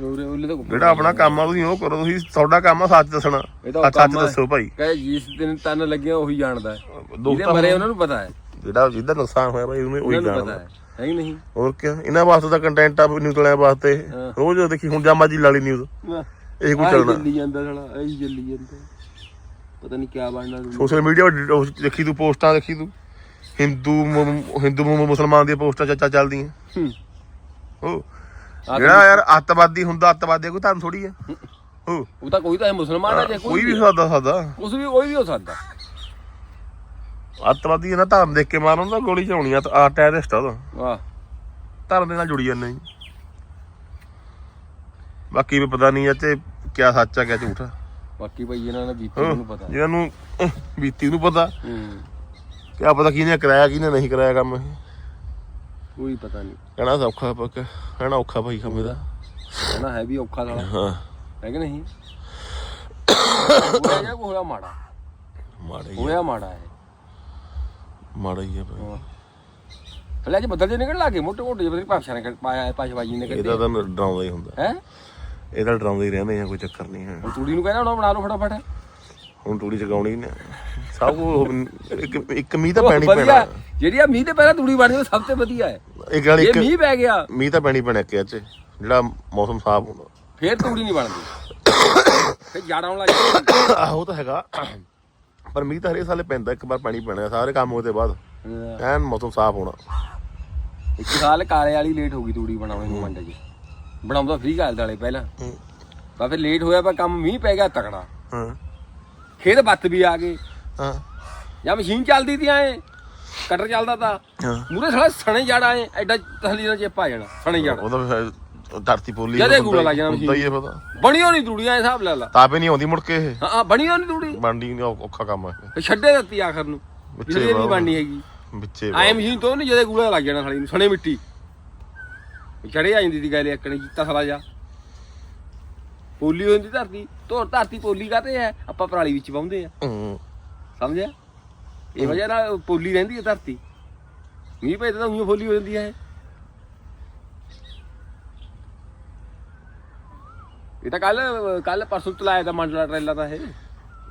ਉਰੇ ਉਲੇ ਤਾਂ ਜਿਹੜਾ ਆਪਣਾ ਕੰਮ ਆ ਤੁਸੀਂ ਉਹ ਕਰੋ ਤੁਸੀਂ ਤੁਹਾਡਾ ਕੰਮ ਆ ਸੱਚ ਦੱਸਣਾ। ਇਹ ਤਾਂ ਸੱਚ ਕੰਮ। ਦੱਸੋ ਭਾਈ। ਕਹੇ ਜਿਸ ਦਿਨ ਤਨ ਲੱਗਿਆ ਉਹੀ ਜਾਣਦਾ ਹੈ। ਜਿਹਦੇ ਦੋਸਤਾਂ ਮਰੇ ਉਹਨਾਂ ਨੂੰ ਪਤਾ ਹੈ। ਜਿਹੜਾ ਜਿਹਦਾ ਨੁਕਸਾਨ ਹੋਇਆ ਭਾਈ ਉਹਨੇ ਉਹੀ ਉਹਨਾਂ ਨੂੰ ਪਤਾ ਜਾਣਦਾ ਹੈ। ਹੈ ਕਿ ਨਹੀਂ? ਹੋਰ ਕੀ ਇਹਨਾਂ ਵਾਸਤੇ ਤਾਂ ਕੰਟੈਂਟ ਆ ਨਿਊਜ਼ ਵਾਲਿਆਂ ਵਾਸਤੇ। ਹਾਂ। ਰੋਜ਼ ਦੇਖੀ ਹੁਣ ਜੀ ਲਾਲੀ ਨਿਊਜ਼ ਇਹ ਕੁਝ ਆਹੀ ਚੱਲਣਾ ਚੱਲੀ ਜਾਂਦਾ ਸਾਲਾ ਐਂ ਚੱਲੀ ਜਾਂਦਾ। ਪਤਾ ਨਹੀਂ ਕਿਆ ਬਣਨਾ ਤੂੰ ਸੋਸ਼ਲ ਮੀਡੀਆ ਦੇਖੀ ਤੂੰ ਪੋਸਟਾਂ ਦੇਖੀ ਤੂੰ। ਹਿੰਦੂ ਮੁ- ਹਿੰਦੂ ਮੁ- ਮੁਸਲਮਾਨ ਦੀਆਂ ਪੋਸਟਾਂ ਚੱਚਾ ਚੱਲਦੀਆਂ। ਹੂੰ। ਉਹ ਆਹ ਜਿਹੜਾ ਯਾਰ ਅੱਤਵਾਦੀ ਹੁੰਦਾ ਅੱਤਵਾਦੀ ਕੋਈ ਧਰਮ ਥੋੜੀ ਆ। ਉਹ ਉਹ ਤਾਂ ਕੋਈ ਤਾਂ ਹੈ ਮੁਸਲਮਾਨ ਹੈ ਜਾਂ ਕੋਈ ਵੀ ਸਾਦਾ ਸਾਦਾ। ਉਸ ਵੀ ਕੋਈ ਵੀ ਹੋ ਸਕਦਾ। ਅੱਤਵਾਦੀ ਇਹਨਾਂ ਧਰਮ ਦੇਖ ਕੇ ਮਾਰਨ ਦਾ ਗੋਲੀ ਚਲਾਉਣੀ ਆ ਆ ਟੈਰਰਿਸਟ ਆ ਉਹਦਾ ਵਾਹ। ਧਰਮ ਦੇ ਨਾਲ ਜੁੜੀ ਜਾਂਦੇ ਜੀ ਬਾਕੀ ਵੀ ਪਤਾ ਨਹੀਂ ਇੱਥੇ ਕਿਆ ਸੱਚ ਆ ਕਿਆ ਝੂਠ ਬਾਕੀ ਭਾਈ ਇਹਨਾਂ ਨੇ ਬੀਤੀ ਨੂੰ ਪਤਾ। ਜਿਹਨਾਂ ਨੂੰ ਬੀਤੀ ਨੂੰ ਪਤਾ। ਹੂੰ। ਕਿਆ ਪਤਾ ਕਿਹਨੇ ਕਰਾਇਆ ਕਿਹਨੇ ਨਹੀਂ ਕਰਾਇਆ ਕੰਮ ਇਹ। ਕੋਈ ਪਤਾ ਨਹੀਂ। ਕਹਿਣਾ ਸੌਖਾ ਪੱਕ ਕਹਿਣਾ ਔਖਾ ਭਾਈ ਕੰਮ ਇਹਦਾ। ਕਹਿਣਾ ਹੈ ਵੀ ਔਖਾ ਸਾਲਾ। ਹਾਂ। ਹੈ ਕਿ ਨਹੀਂ? ਹੋਇਆ ਜਾਂ ਹੋਇਆ ਮਾੜਾ। ਮਾੜਾ ਹੀ ਹੋਇਆ ਮਾੜਾ ਹੈ ਮਾੜਾ ਹੀ ਆ ਭਾਈ। ਹਲੇ ਅੱਜ ਬੱਦਲ ਜੇ ਨਿਕਲ ਲਾਗੇ ਮੋਟੇ ਮੋਟੇ ਜਿਹੇ ਭਾਸ਼ਾ ਨੇ ਪਾਇਆ ਭਾਸ਼ਾਬਾਜੀ ਨੇ ਇਹਦਾ ਤਾਂ ਡਰਾਉਂਦਾ ਹੀ ਹੁੰਦਾ। ਹੈ? ਇਹ ਤਾਂ ਡਰਾਉਂਦੇ ਹੀ ਰਹਿੰਦੇ ਆ ਕੋਈ ਚੱਕਰ ਨਹੀਂ ਹੈ। ਹੁਣ ਤੂੜੀ ਨੂੰ ਕਹਿੰਦਾ ਹੁਣ ਬਣਾ ਲਓ ਫਟਾਫਟ। ਹੁਣ ਤੂੜੀ ਚਗਾਉਣੀ ਨੇ ਸਭ ਕੁਛ ਇੱਕ ਇੱਕ ਮੀਂਹ ਤਾਂ ਪੈਣੀ ਪੈਣਾ ਵਧੀਆ। ਜਿਹੜੀ ਆ ਮੀਂਹ ਤੇ ਪਹਿਲਾਂ ਤੂੜੀ ਬਣ ਜਾਵੇ ਸਭ ਤੋਂ ਵਧੀਆ ਹੈ। ਇੱਕ ਗੱਲ ਜੇ ਇੱਕ ਮੀਂਹ ਪੈ ਗਿਆ ਮੀਂਹ ਤਾਂ ਪੈਣੀ ਪੈਣਾ ਕਿ ਅੱਜ ਜਿਹੜਾ ਮੌਸਮ ਸਾਫ਼ ਹੁੰਦਾ। ਫੇਰ ਤੂੜੀ ਨਹੀਂ ਬਣਦੀ। ਫੇਰ ਜੜ ਆਉਣ ਲੱਗ ਜਾਂਦੀ ਆਹੋ ਉਹ ਤਾਂ ਹੈਗਾ। ਪਰ ਮੀਂਹ ਤਾਂ ਹਰੇ ਸਾਲੇ ਪੈਂਦਾ ਇੱਕ ਵਾਰ ਪਾਣੀ ਪੈਣਾ ਸਾਰੇ ਕੰਮ ਉਹਦੇ ਬਾਅਦ। ਐਨ ਮੌਸਮ ਸਾਫ਼ ਹੋਣਾ। ਇੱਕ ਸਾਲ ਕਾਲੇ ਵਾਲੀ ਲੇਟ ਹੋ ਗਈ ਤੂੜੀ ਬਣਾਉਣੇ ਨੂੰ ਮੰਡੇ 'ਚ। ਬਣਾਉਂਦਾ ਫ੍ਰੀ ਗੱਲ ਵਾਲੇ ਪਹਿਲਾਂ। ਹੂੰ। ਬਾ ਫਿਰ ਲੇਟ ਹੋਇਆ ਪਰ ਕੰਮ ਮੀਂਹ ਪੈ ਗਿਆ ਤਕੜਾ। ਹਾਂ। ਖੇਤ ਬੱਤ ਵੀ ਆ ਗਏ। ਹਾਂ। ਜਾਂ ਮਸ਼ੀਨ ਚੱਲਦੀ ਤੀ ਐ ਕਟਰ ਚੱਲਦਾ ਤਾ। ਮੂਰੇ ਸਾਲਾ ਸਣੇ ਜੜ ਆਏ ਐਡਾ ਤਸਲੀ ਨਾਲ ਚਿੱਪ ਜਾਣਾ ਸਣੇ ਜੜ। ਉਹਦਾ ਫਿਰ ਧਰਤੀ ਪੋਲੀ ਜਦੇ ਗੂੜਾ ਲੱਗ ਜਾਣਾ ਹੁੰਦਾ ਹੀ ਹੈ ਪਤਾ। ਬਣੀ ਹੋਣੀ ਤੂੜੀ ਐ ਹਿਸਾਬ ਲੈ ਲਾ। ਤਾਪੇ ਨਹੀਂ ਆਉਂਦੀ ਮੁੜ ਕੇ ਇਹ। ਹਾਂ ਹਾਂ ਬਣੀ ਹੋਣੀ ਤੂੜੀ। ਬਾਂਡੀ ਨਹੀਂ ਔਖਾ ਕੰਮ ਫਿਰ ਛੱਡੇ ਦਿੱਤੀ ਆਖਰ ਨੂੰ। ਵਿੱਚੇ ਨਹੀਂ। ਬਣਨੀ ਹੈਗੀ। ਵਿੱਚੇ ਐ ਮਸ਼ੀਨ ਤੋਂ ਨਹੀਂ ਜਦੇ ਗੂੜਾ ਲੱਗ ਜਾਣਾ ਸਾਲੀ ਨੂੰ ਸਣੇ ਮਿੱਟੀ। ਚੜੇ ਆ ਜਾਂਦੀ ਦੀ ਗੱਲ ਇੱਕਣੀ ਕੀਤਾ ਸਾਲਾ ਜਾ ਪੋਲੀ ਹੋ ਜਾਂਦੀ ਧਰਤੀ ਤੋਂ ਧਰਤੀ ਪੋਲੀ ਕਾਤੇ ਹੈ? ਆਪਾਂ ਪਰਾਲੀ ਵਿੱਚ ਪਾਉਂਦੇ ਆ ਹੂੰ। ਸਮਝਿਆ? ਇਹ ਵਜ੍ਹਾ ਨਾਲ ਪੋਲੀ ਰਹਿੰਦੀ ਹੈ ਧਰਤੀ। ਮੀਂਹ ਪਏ ਤਾਂ ਉਹੀ ਪੋਲੀ ਹੋ ਜਾਂਦੀ ਹੈ ਇਹ। ਤਾਂ ਕੱਲ ਕੱਲ ਪਰਸੋਂ ਚਲਾਇਆ ਤਾਂ ਮੰਡਲਾ ਟਰੇਲਾ ਤਾਂ ਇਹ।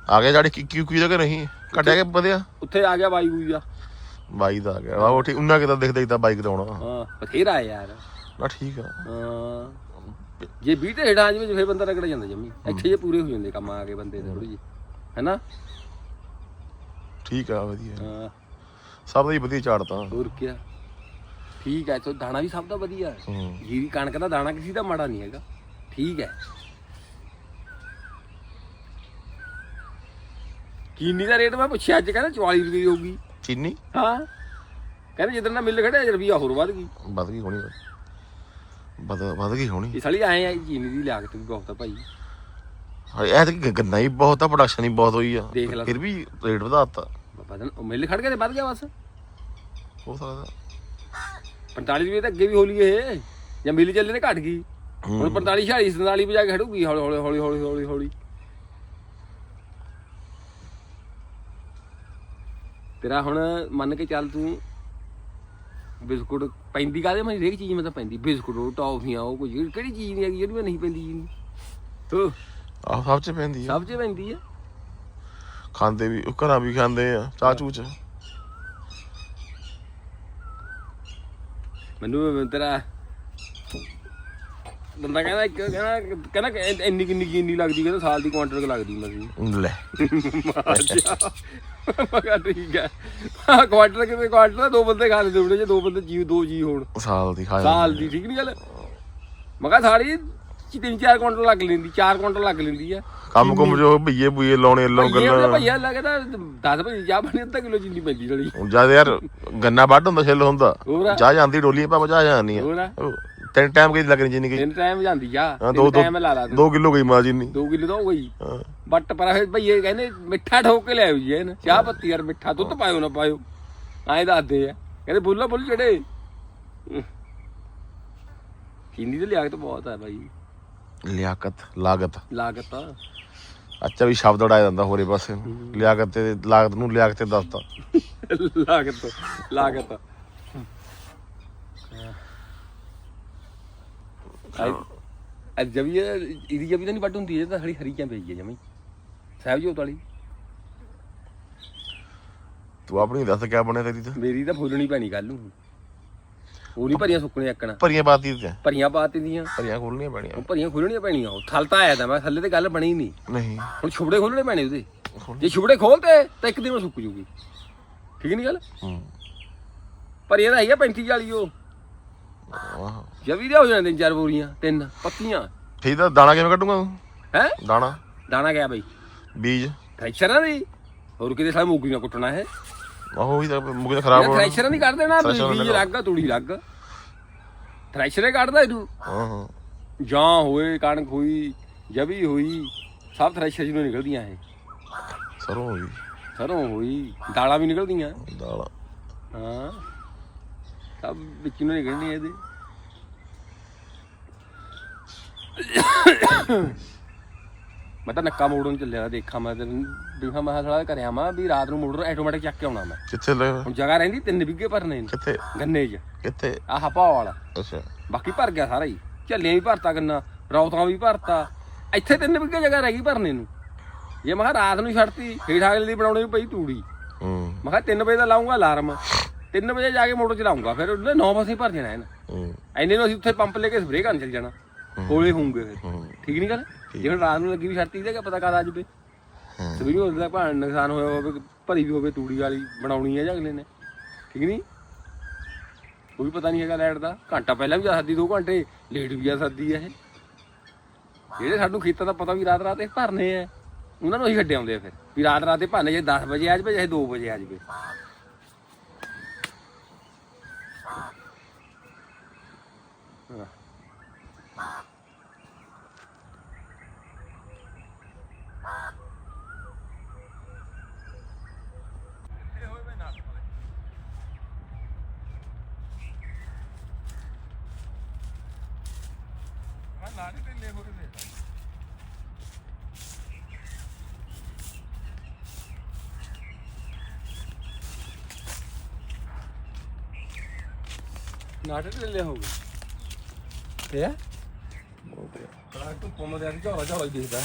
ਆ ਗਿਆ ਜਾੜੀ ਕੀ ਕਿਉਂ ਕੀ ਜਗ੍ਹਾ ਨਹੀਂ ਕੱਢਿਆ ਕੇ ਵਧਿਆ? ਉੱਥੇ ਆ ਗਿਆ ਬਾਈ ਬੂਈ ਦਾ। ਬਾਈ ਦਾ ਆ ਗਿਆ। ਉਹ ਠੀਕ ਉਹਨਾਂ ਕਿਤਾ ਦਿਖਦਾ ਹੀ ਤਾਂ ਬਾਈਕ ਤੇ ਆਉਣਾ। ਹਾਂ ਬਥੇਰਾ ਯਾਰ। ਨਾ ਠੀਕ ਆ। ਹਾਂ। ਜੇ 20 ਤੇ ਹੇਠਾਂ ਜਿਵੇਂ ਫਿਰ ਬੰਦਾ ਰਗੜ ਜਾਂਦਾ ਜੰਮੀ। ਇੱਥੇ ਜੇ ਪੂਰੇ ਹੋ ਜਾਂਦੇ ਕੰਮ ਆ ਕੇ ਬੰਦੇ ਦੇ ਥੋੜੀ ਜੀ ਹੈਨਾ? ਠੀਕ ਆ ਵਧੀਆ। ਹਾਂ। ਸਭ ਦਾ ਹੀ ਵਧੀਆ ਝਾੜਤਾ ਹੋਰ ਕੀ ਠੀਕ ਹੈ ਤੋ ਦਾਣਾ ਵੀ ਸਭ ਦਾ ਵਧੀਆ। ਹੈ। ਜੀਰੀ ਕਣਕ ਦਾ ਦਾਣਾ ਕਿਸੇ ਦਾ ਮਾੜਾ ਨਹੀਂ ਹੈਗਾ। ਠੀਕ ਹੈ ਚੀਨੀ ਦਾ ਰੇਟ ਮੈਂ ਪੁੱਛਿਆ ਅੱਜ ਕਹਿੰਦਾ 44 ਰੁਪਏ ਹੋਊਗੀ। ਚੀਨੀ? ਹਾਂ। ਕਹਿੰਦੇ ਜਿੱਦਣ ਦਾ ਮਿਲ ਖੜਿਆ ਰੁਪਿਆ ਹੋਰ ਵੱਧ ਗਈ। ਵੱਧ ਗਈ ਹੋਣੀ ਵੱਧ ਵੱਧ ਗਈ ਹੋਣੀ। ਇਹ ਸਾਲੀ ਆਏ ਆ ਚੀਨੀ ਦੀ ਲਾਗਤ ਵੀ ਬਹੁਤ ਆ ਭਾਈ। ਹਾਂ ਇਹ ਤਾਂ ਗੰਨਾ ਹੀ ਬਹੁਤ ਆ ਪ੍ਰੋਡਕਸ਼ਨ ਹੀ ਬਹੁਤ ਹੋਈ ਆ। ਦੇਖ ਲਾ। ਫਿਰ ਵੀ ਰੇਟ ਵਧਾਤਾ। ਬਦਨ ਉਹ ਮਿਲ ਖੜ ਗਿਆ ਤੇ ਵੱਧ ਗਿਆ ਬਸ। ਹੋ ਸਕਦਾ। 45 ਰੁਪਏ ਤਾਂ ਅੱਗੇ ਵੀ ਹੋਲੀ ਇਹ ਜਾਂ ਮਿਲ ਚੱਲੇ ਤੇ ਘਟ ਗਈ। ਹੁਣ 45 46 47 ਵਜਾ ਕੇ ਖੜੂਗੀ ਹੌਲੀ ਹੌਲੀ ਹੌਲੀ ਹੌਲੀ ਹੌਲੀ ਹੌਲੀ। ਤੇਰਾ ਹੁਣ ਮੰਨ ਕੇ ਚੱਲ ਤੂੰ ਬਿਸਕੁਟ ਪੈਂਦੀ ਕਾਦੇ ਮੈਂ? ਹਰੇਕ ਚੀਜ਼ ਮੈਂ ਤਾਂ ਪੈਂਦੀ। ਬਿਸਕੁਟ ਉਹ ਟੌਫੀਆਂ ਉਹ ਕੋਈ ਕਿਹੜੀ ਚੀਜ਼ ਨਹੀਂ ਹੈਗੀ ਜਿਹੜੀ ਮੈਂ ਨਹੀਂ ਪੈਂਦੀ ਜੀ? ਤੋ ਆਹ ਸਭ ਚ ਪੈਂਦੀ ਆ। ਸਭ 'ਚ ਪੈਂਦੀ ਆ? ਖਾਂਦੇ ਵੀ ਉਹ ਘਰਾਂ ਵੀ ਖਾਂਦੇ ਆ ਚਾਹ ਚੂਹ ਚ। ਮੈਨੂੰ ਤੇਰਾ ਬੰਦਾ ਕਹਿੰਦਾ ਇੱਕ ਕਹਿੰਦਾ ਕਹਿੰਦਾ ਕਿ ਇੰਨੀ- ਇੰਨੀ ਕਿੰਨੀ ਕੀ ਇੰਨੀ ਲੱਗਦੀ ਕਹਿੰਦਾ ਸਾਲ ਦੀ ਕੁਆਂਟਲ ਲੱਗਦੀ ਮਸੀਂ। ਲੈ। ਮੈਂ ਕਿਹਾ ਠੀਕ ਹਾਂ ਕੁਆਟਰ ਕਿਤੇ ਕੁਆਟਰ ਦੋ ਬੰਦੇ ਖਾ ਲੈਂਦੇ ਹੁੰਦੇ ਜੇ ਦੋ ਬੰਦੇ ਜੀ ਦੋ ਜੀ ਹੋਣ। ਸਾਲ ਦੀ ਖਾ ਸਾਲ ਦੀ ਠੀਕ ਨਹੀਂ ਗੱਲ? ਮੈਂ ਕਿਹਾ ਸਾੜੀ ਤਿੰਨ ਚਾਰ ਕੁਆਂਟਲ ਲੱਗ ਲੈਂਦੀ ਚਾਰ ਕੁਆਂਟਲ ਲੱਗ ਲੈਂਦੀ ਆ। ਕੰਮ ਕੁਮ ਜੋ ਭਈਏ ਭਈਏ ਲਾਉਣੇ ਲੋਂ ਗੱਲਾਂ। ਭਈਆ ਲੱਗਦਾ 10 ਭਈ ਚਾਹ ਬਣੀ ਅੱਧਾ ਕਿਲੋ ਚੀਨੀ ਪੈਂਦੀ ਹੁਣ ਜਦ ਯਾਰ ਗੰਨਾ ਵੱਢ ਹੁੰਦਾ ਛਿੱਲ ਹੁੰਦਾ ਜਾ ਜਾਂਦੀ ਡੋਲੀ ਪਾ ਜਾ ਜਾਂਦੀ ਆ। ਤਿੰਨ ਟਾਈਮ ਕੀ ਲੱਗਣੀ ਜਿੰਨੀ ਗਈ। ਤਿੰਨ ਟਾਈਮ ਜਾਂਦੀ ਆ ਦੋ ਟਾਈਮ ਲਾ ਲਾ ਦੋ 2 ਕਿਲੋ ਗਈ ਮਾਂ ਜਿੰਨੀ। 2 ਕਿਲੋ ਤਾਂ ਹੋ ਗਈ। ਹਾਂ। ਬੱਟ ਪਰ ਫਿਰ ਭਈਏ ਕਹਿੰਦੇ ਮਿੱਠਾ ਠੋਕ ਕੇ ਲਿਆਓ ਜੀ ਇਹਨ ਚਾਹ ਪੱਤੀ ਯਾਰ ਮਿੱਠਾ ਦੁੱਧ ਪਾਇਓ ਨਾ ਪਾਇਓ। ਐਂ ਦੱਸਦੇ ਆ। ਕਹਿੰਦੇ ਬੁੱਲਾ ਬੁੱਲ ਜਿਹੜੇ। ਚੀਨੀ ਦੀ ਲਿਆਕਤ ਬਹੁਤ ਹੈ ਭਾਈ ਲਿਆਕਤ ਲਾਗਤ। ਲਾਗਤ ਆ। ਅੱਛਾ ਵੀ ਸ਼ਬਦ ਉਡਾਇਆ ਜਾਂਦਾ ਹੋਰੇ ਪਾਸੇ ਨੂੰ। ਲਿਆਕਤ ਤੇ ਲਾਗਤ ਨੂੰ ਲਿਆਕਤ ਤੇ ਦੱਸਤਾ। ਲਾਗਤ ਲਾਗਤ। ਅੱਜ ਜਬ ਇਹ ਇਹਦੀ ਜਬ ਤਾਂ ਨਹੀਂ ਵੱਟ ਹੁੰਦੀ ਇਹ ਤਾਂ ਹਰੀ ਹਰੀਆਂ ਪਈ ਹੈ ਸਾਹਿਬ ਜੋਤ ਵਾਲੀ ਤੂੰ ਆਪਣੀ ਦੱਸ ਕਿਆ ਬਣਿਆ ਤੇਰੀ ਤਾਂ? ਮੇਰੀ ਤਾਂ ਫੁੱਲਣੀ ਪੈਣੀ ਕੱਲ ਨੂੰ। ਉਹ ਨਹੀਂ ਭਰੀਆਂ ਸੁੱਕਣੇ ਅੱਕਣਾ ਭਰੀਆਂ ਬਾਤੀ ਤੇ। ਭਰੀਆਂ ਪਾਤੀ ਦੀਆਂ ਭਰੀਆਂ ਖੋਲਣੀਆਂ ਉਹ ਪੈਣੀਆਂ ਭਰੀਆਂ ਖੋਲਣੀਆਂ ਪੈਣੀਆਂ ਉਹ ਥਲ ਤਾਂ ਆਇਆ ਤਾਂ ਮੈਂ ਥੱਲੇ ਤੇ ਗੱਲ ਬਣੀ ਨਹੀਂ ਨਹੀਂ। ਹੁਣ ਛੁਬੜੇ ਖੋਲਣੇ ਪੈਣੇ ਉਹਦੇ। ਜੇ ਛੁਬੜੇ ਖੋਲਤੇ ਤਾਂ ਇੱਕ ਦਿਨ ਉਹ ਸੁੱਕ ਜੂਗੀ। ਠੀਕ ਨਹੀਂ ਗੱਲ? ਹੂੰ। ਭਰੀਆਂ ਤਾਂ ਹੈਗਾ 35 40 ਉਹ। ਆਹ। ਜਵੀ ਦੇ ਹੋ ਜਾਂਦੇ ਤਿੰਨ ਚਾਰ ਬੋਰੀਆਂ ਤਿੰਨ ਪੱਤੀਆਂ। ਠੀਕ ਤਾਂ ਦਾਣਾ ਕਿਵੇਂ ਕੱਢੂਗਾ ਤੂੰ? ਹੈ? ਦਾਣਾ? ਦਾਣਾ ਗਿਆ ਬਈ? ਬੀਜ। ਥ੍ਰੈਸ਼ਰਾਂ ਦੀ ਹੋਰ ਕਿਤੇ ਸਾਲ ਮੂਗੀ ਨਾ ਕੁੱਟਣਾ ਹੈ ਆਹੋ ਵੀ ਤਾਂ ਮੁੱਗੇ ਤਾਂ ਖਰਾਬ ਹੋਣਾ। ਥ੍ਰੈਸ਼ਰਾਂ ਦੀ ਕੱਢ ਦੇਣਾ ਥ੍ਰੈਸ਼ਰਾਂ ਬੀਜ ਦੇ ਲੱਗ। ਤੂੜੀ ਲੱਗ। ਥ੍ਰੈਸ਼ਰੇ ਕੱਢਦਾ ਇਹਨੂੰ। ਹਾਂ ਹਾਂ। ਜਾਂ ਹੋਏ ਕਣਕ ਹੋਈ ਜਵੀ ਹੋਈ ਸਭ ਥ੍ਰੈਸ਼ਰ ਜਿਹਨੂੰ ਨਿਕਲਦੀਆਂ ਇਹ। ਸਰੋਂ ਹੋਈ। ਸਰੋਂ ਹੋਈ ਦਾਲਾਂ ਵੀ ਨਿਕਲਦੀਆਂ। ਦਾਲਾਂ। ਹਾਂ। ਸਭ ਵਿੱਚ ਨੂੰ ਨਿਕਲਣੀ ਇਹਦੇ। ਮੈਂ ਤਾਂ ਨੱਕਾ ਮੋੜਨ ਚੱਲਿਆ ਦੇਖਾਂ ਮੈਂ ਤੇ ਦੇਖਾਂ ਮੈਂ ਥੋੜਾ ਕਰਿਆ ਮੈਂ ਵੀ ਰਾਤ ਨੂੰ ਮੋਟਰ ਆਟੋਮੈਟਿਕ ਚੱਕ ਕੇ ਆਉਣਾ ਮੈਂ। ਕਿੱਥੇ ਲੈ ਹੁਣ ਜਗ੍ਹਾ ਰਹਿੰਦੀ ਤਿੰਨ ਵਿਗੇ ਭਰਨੇ ਨੇ ਕਿੱਥੇ? ਗੰਨੇ 'ਚ। ਕਿੱਥੇ? ਆਹ ਭਾਅ ਵਾਲਾ। ਅੱਛਾ। ਬਾਕੀ ਭਰ ਗਿਆ ਸਾਰਾ ਹੀ। ਝੱਲੀਆਂ ਵੀ ਭਰਤਾ ਗੰਨਾ ਰੌਤਾਂ ਵੀ ਭਰਤਾ। ਇੱਥੇ ਤਿੰਨ ਵਿਗੇ ਜਗ੍ਹਾ ਰਹਿ ਗਈ ਭਰਨੇ ਨੂੰ। ਜੇ ਮੈਂ ਕਿਹਾ ਰਾਤ ਨੂੰ ਛੱਡਤੀ ਠੀਕ ਠਾਕ ਲਈ ਬਣਾਉਣੀ ਪਈ ਤੂੜੀ। ਹੂੰ। ਮੈਂ ਕਿਹਾ 3 ਵਜੇ ਦਾ ਲਾਉਂਗਾ ਅਲਾਰਮ। 3 ਵਜੇ ਜਾ ਕੇ ਮੋਟਰ ਚਲਾਉਂਗਾ ਫਿਰ ਉਹਨੇ 9 ਵਜੇ ਭਰ ਜਾਣਾ ਇਹਨੇ। ਹੂੰ। ਐਨੇ ਨੂੰ ਅਸੀਂ ਉੱਥੇ ਪੰਪ ਲੈ ਕੇ ਸਪਰੇਅ ਕਰਨ ਚੱਲ ਜਾਣਾ। ਕੋਲੇ ਹੋਊਗੇ ਫਿਰ। ਠੀਕ ਨਹੀਂ ਗੱਲ? ਜੇ ਹੁਣ ਰਾਤ ਨੂੰ ਲੱਗੀ ਵੀ ਛੱਡਤੀ ਤੇ ਕਿਆ ਪਤਾ ਕਦ ਜਵੇ। ਸਵੇਰੇ ਹੁੰਦਾ ਭਾਣ ਨੁਕਸਾਨ ਹੋਇਆ ਹੋਵੇ ਭਰੀ ਵੀ ਹੋਵੇ ਤੂੜੀ ਵਾਲੀ ਬਣਾਉਣੀ ਹੈ ਜਾਂ ਅਗਲੇ ਨੇ। ਠੀਕ ਨਹੀਂ ਕੋਈ ਪਤਾ ਨਹੀਂ ਹੈਗਾ ਲਾਈਟ ਦਾ। ਘੰਟਾ ਪਹਿਲਾਂ ਵੀ ਸਕਦੀ 2 ਘੰਟੇ। ਲੇਟ ਵੀ ਆ ਸਕਦੀ ਹੈ ਇਹ। ਜਿਹੜੇ ਸਾਨੂੰ ਖੇਤਾਂ ਦਾ ਪਤਾ ਵੀ ਰਾਤ ਰਾਤ ਇਹ ਭਰਨੇ ਆ ਉਹਨਾਂ ਨੂੰ ਹੀ ਛੱਡੇ ਆਉਂਦੇ ਆ ਫਿਰ। ਵੀ ਰਾਤ ਰਾਤ ਦੇ ਭਾਨੇ ਜੇ 10 ਵਜੇ ਆ ਜਾਵੇ ਚਾਹੇ 2 ਵਜੇ ਆ ਜਾਵੇ। ਨਾਟਕ ਲੈ ਲਿਆ ਹੋਊਗਾ ਤੇ ਆ? ਤਾਂ ਤੂੰ ਪੁੰਮ ਦੇ ਆ ਝੋਲਾ ਝੋਲਾ ਹੀ ਦਿਖਦਾ।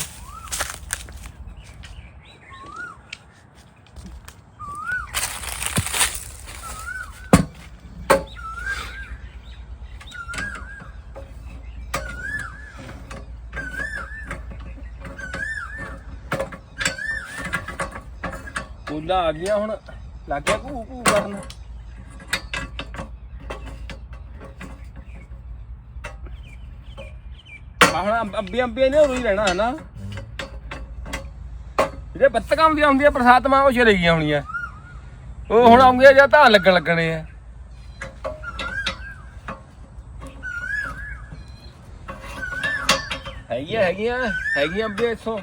ਕੂਲਾ ਆ ਗਿਆ ਹੁਣ ਲੱਗ ਗਿਆ ਭੂ ਕਰਨ। ਆ ਹੁਣ ਅੰਬ- ਅੰਬੀ ਨੇ ਉਰੀ ਰਹਿਣਾ ਹੈ ਨਾ ਜਿਹੜੇ ਬੱਤਕਾਂ ਹੁੰਦੀਆਂ ਪ੍ਰਸਾਤਮਾ ਉਹ ਚਲੇ ਗਈਆਂ ਹੋਣੀਆਂ। ਉਹ ਹੁਣ ਆਉਂਗੇ ਜਾਂ ਤਾਂ ਲੱਗਣ ਲੱਗਣੇ ਆ। ਹੈਗੀਆਂ ਹੈਗੀਆਂ ਹੈਗੀਆਂ ਅੰਬੀ ਇੱਥੋਂ।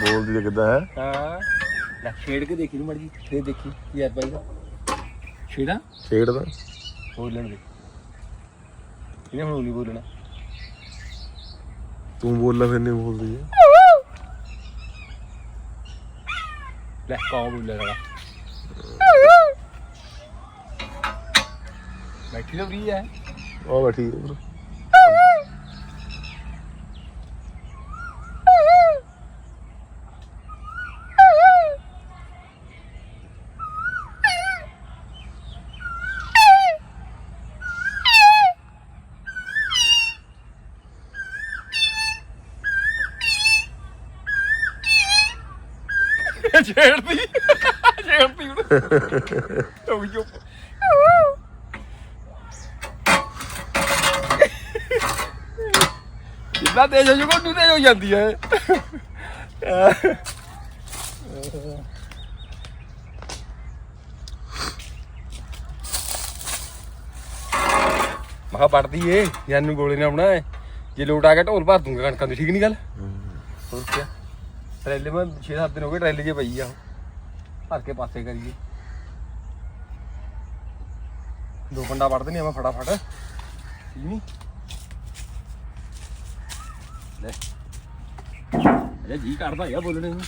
ਬੋਲਦੀ ਤੇ ਕਿੱਦਾਂ ਹੈ? ਹਾਂ। ਲੈ ਛੇੜ ਕੇ ਦੇਖੀ ਨੂੰ ਮੜੀ ਫੇਰ ਦੇਖੀ ਯਾਰ ਬਾਈ ਦਾ। ਛੇੜਾ? ਛੇੜ ਦਾ। ਬੋਲਣ ਦੇ। ਇਹਨੇ ਹੁਣ ਨਹੀਂ ਬੋਲਣਾ। ਤੂੰ ਬੋਲਣਾ ਫਿਰ ਨਹੀਂ ਬੋਲਦੀ ਹੈ ਲੈ ਕੌਣ ਬੋਲੇ ਰਹਾ ਬੈਠੀ ਤਾਂ ਫਰੀ ਹੈ। ਉਹ ਬੈਠੀ ਹੈ। ਛੇੜਦੀ। ਛੇੜਦੀ ਉਹ ਉਹ ਜੋ ਇਦਾਂ ਤੇਜ਼ ਹੋ ਜੂਗਾ ਨੂੰ ਤੇਜ਼ ਹੋ ਜਾਂਦੀ ਹੈ। ਮਹਾ ਪੜਦੀ ਏ। ਜਾਨੂੰ ਗੋਲੇ ਨੇ ਆਉਣਾ ਹੈ ਜੇ ਲੋਟ ਆ ਗਿਆ ਢੋਲ ਭਰ ਦੂੰਗਾ ਕਣਕਾਂ ਦੀ। ਠੀਕ ਨਹੀਂ ਗੱਲ? ਹੋਰ ਕੀ ਟਰੈਲੇ ਮੈਂ 6-7 ਦਿਨ ਹੋ ਗਏ ਟਰੈਲੇ 'ਚ ਪਈ ਆ। ਉਹ ਭਰ ਕੇ ਪਾਸੇ ਕਰੀਏ। ਦੋ ਪੰਡਾ ਵੜਦੇ ਨਹੀਂ ਮੈਂ ਫਟਾਫਟ। ਠੀਕ ਨਹੀਂ ਲੈ। ਅਜਾ ਜੀ ਕਰਦਾ ਹੈਗਾ ਬੋਲਣੇ ਨੂੰ।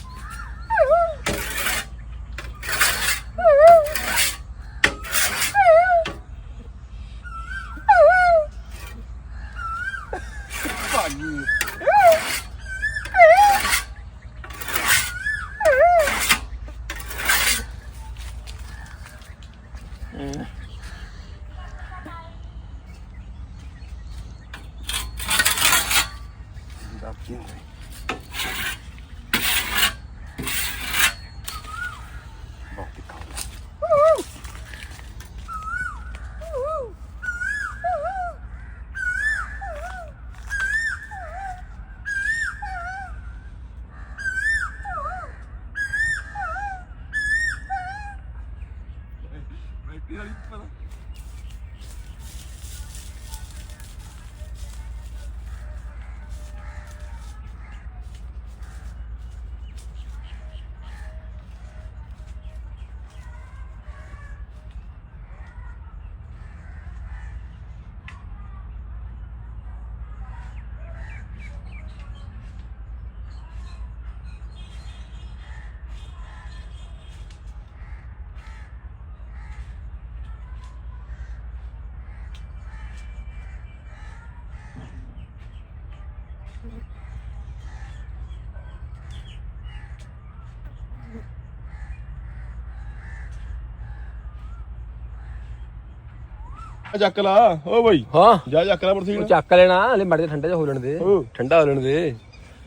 ਆ ਚੱਕ ਲਾ ਓ ਬਈ। ਹਾਂ। ਜਾ ਚੱਕ ਲਾ ਉਹ ਬਰਸੀਨ ਚੱਕ ਲੈਣਾ ਹਲੇ ਮੜ ਠੰਡਾ ਜਿਹਾ ਹੋ ਲੈਣ ਦੇ। ਹਾਂ। ਠੰਡਾ ਹੋ ਲੈਣ ਦੇ।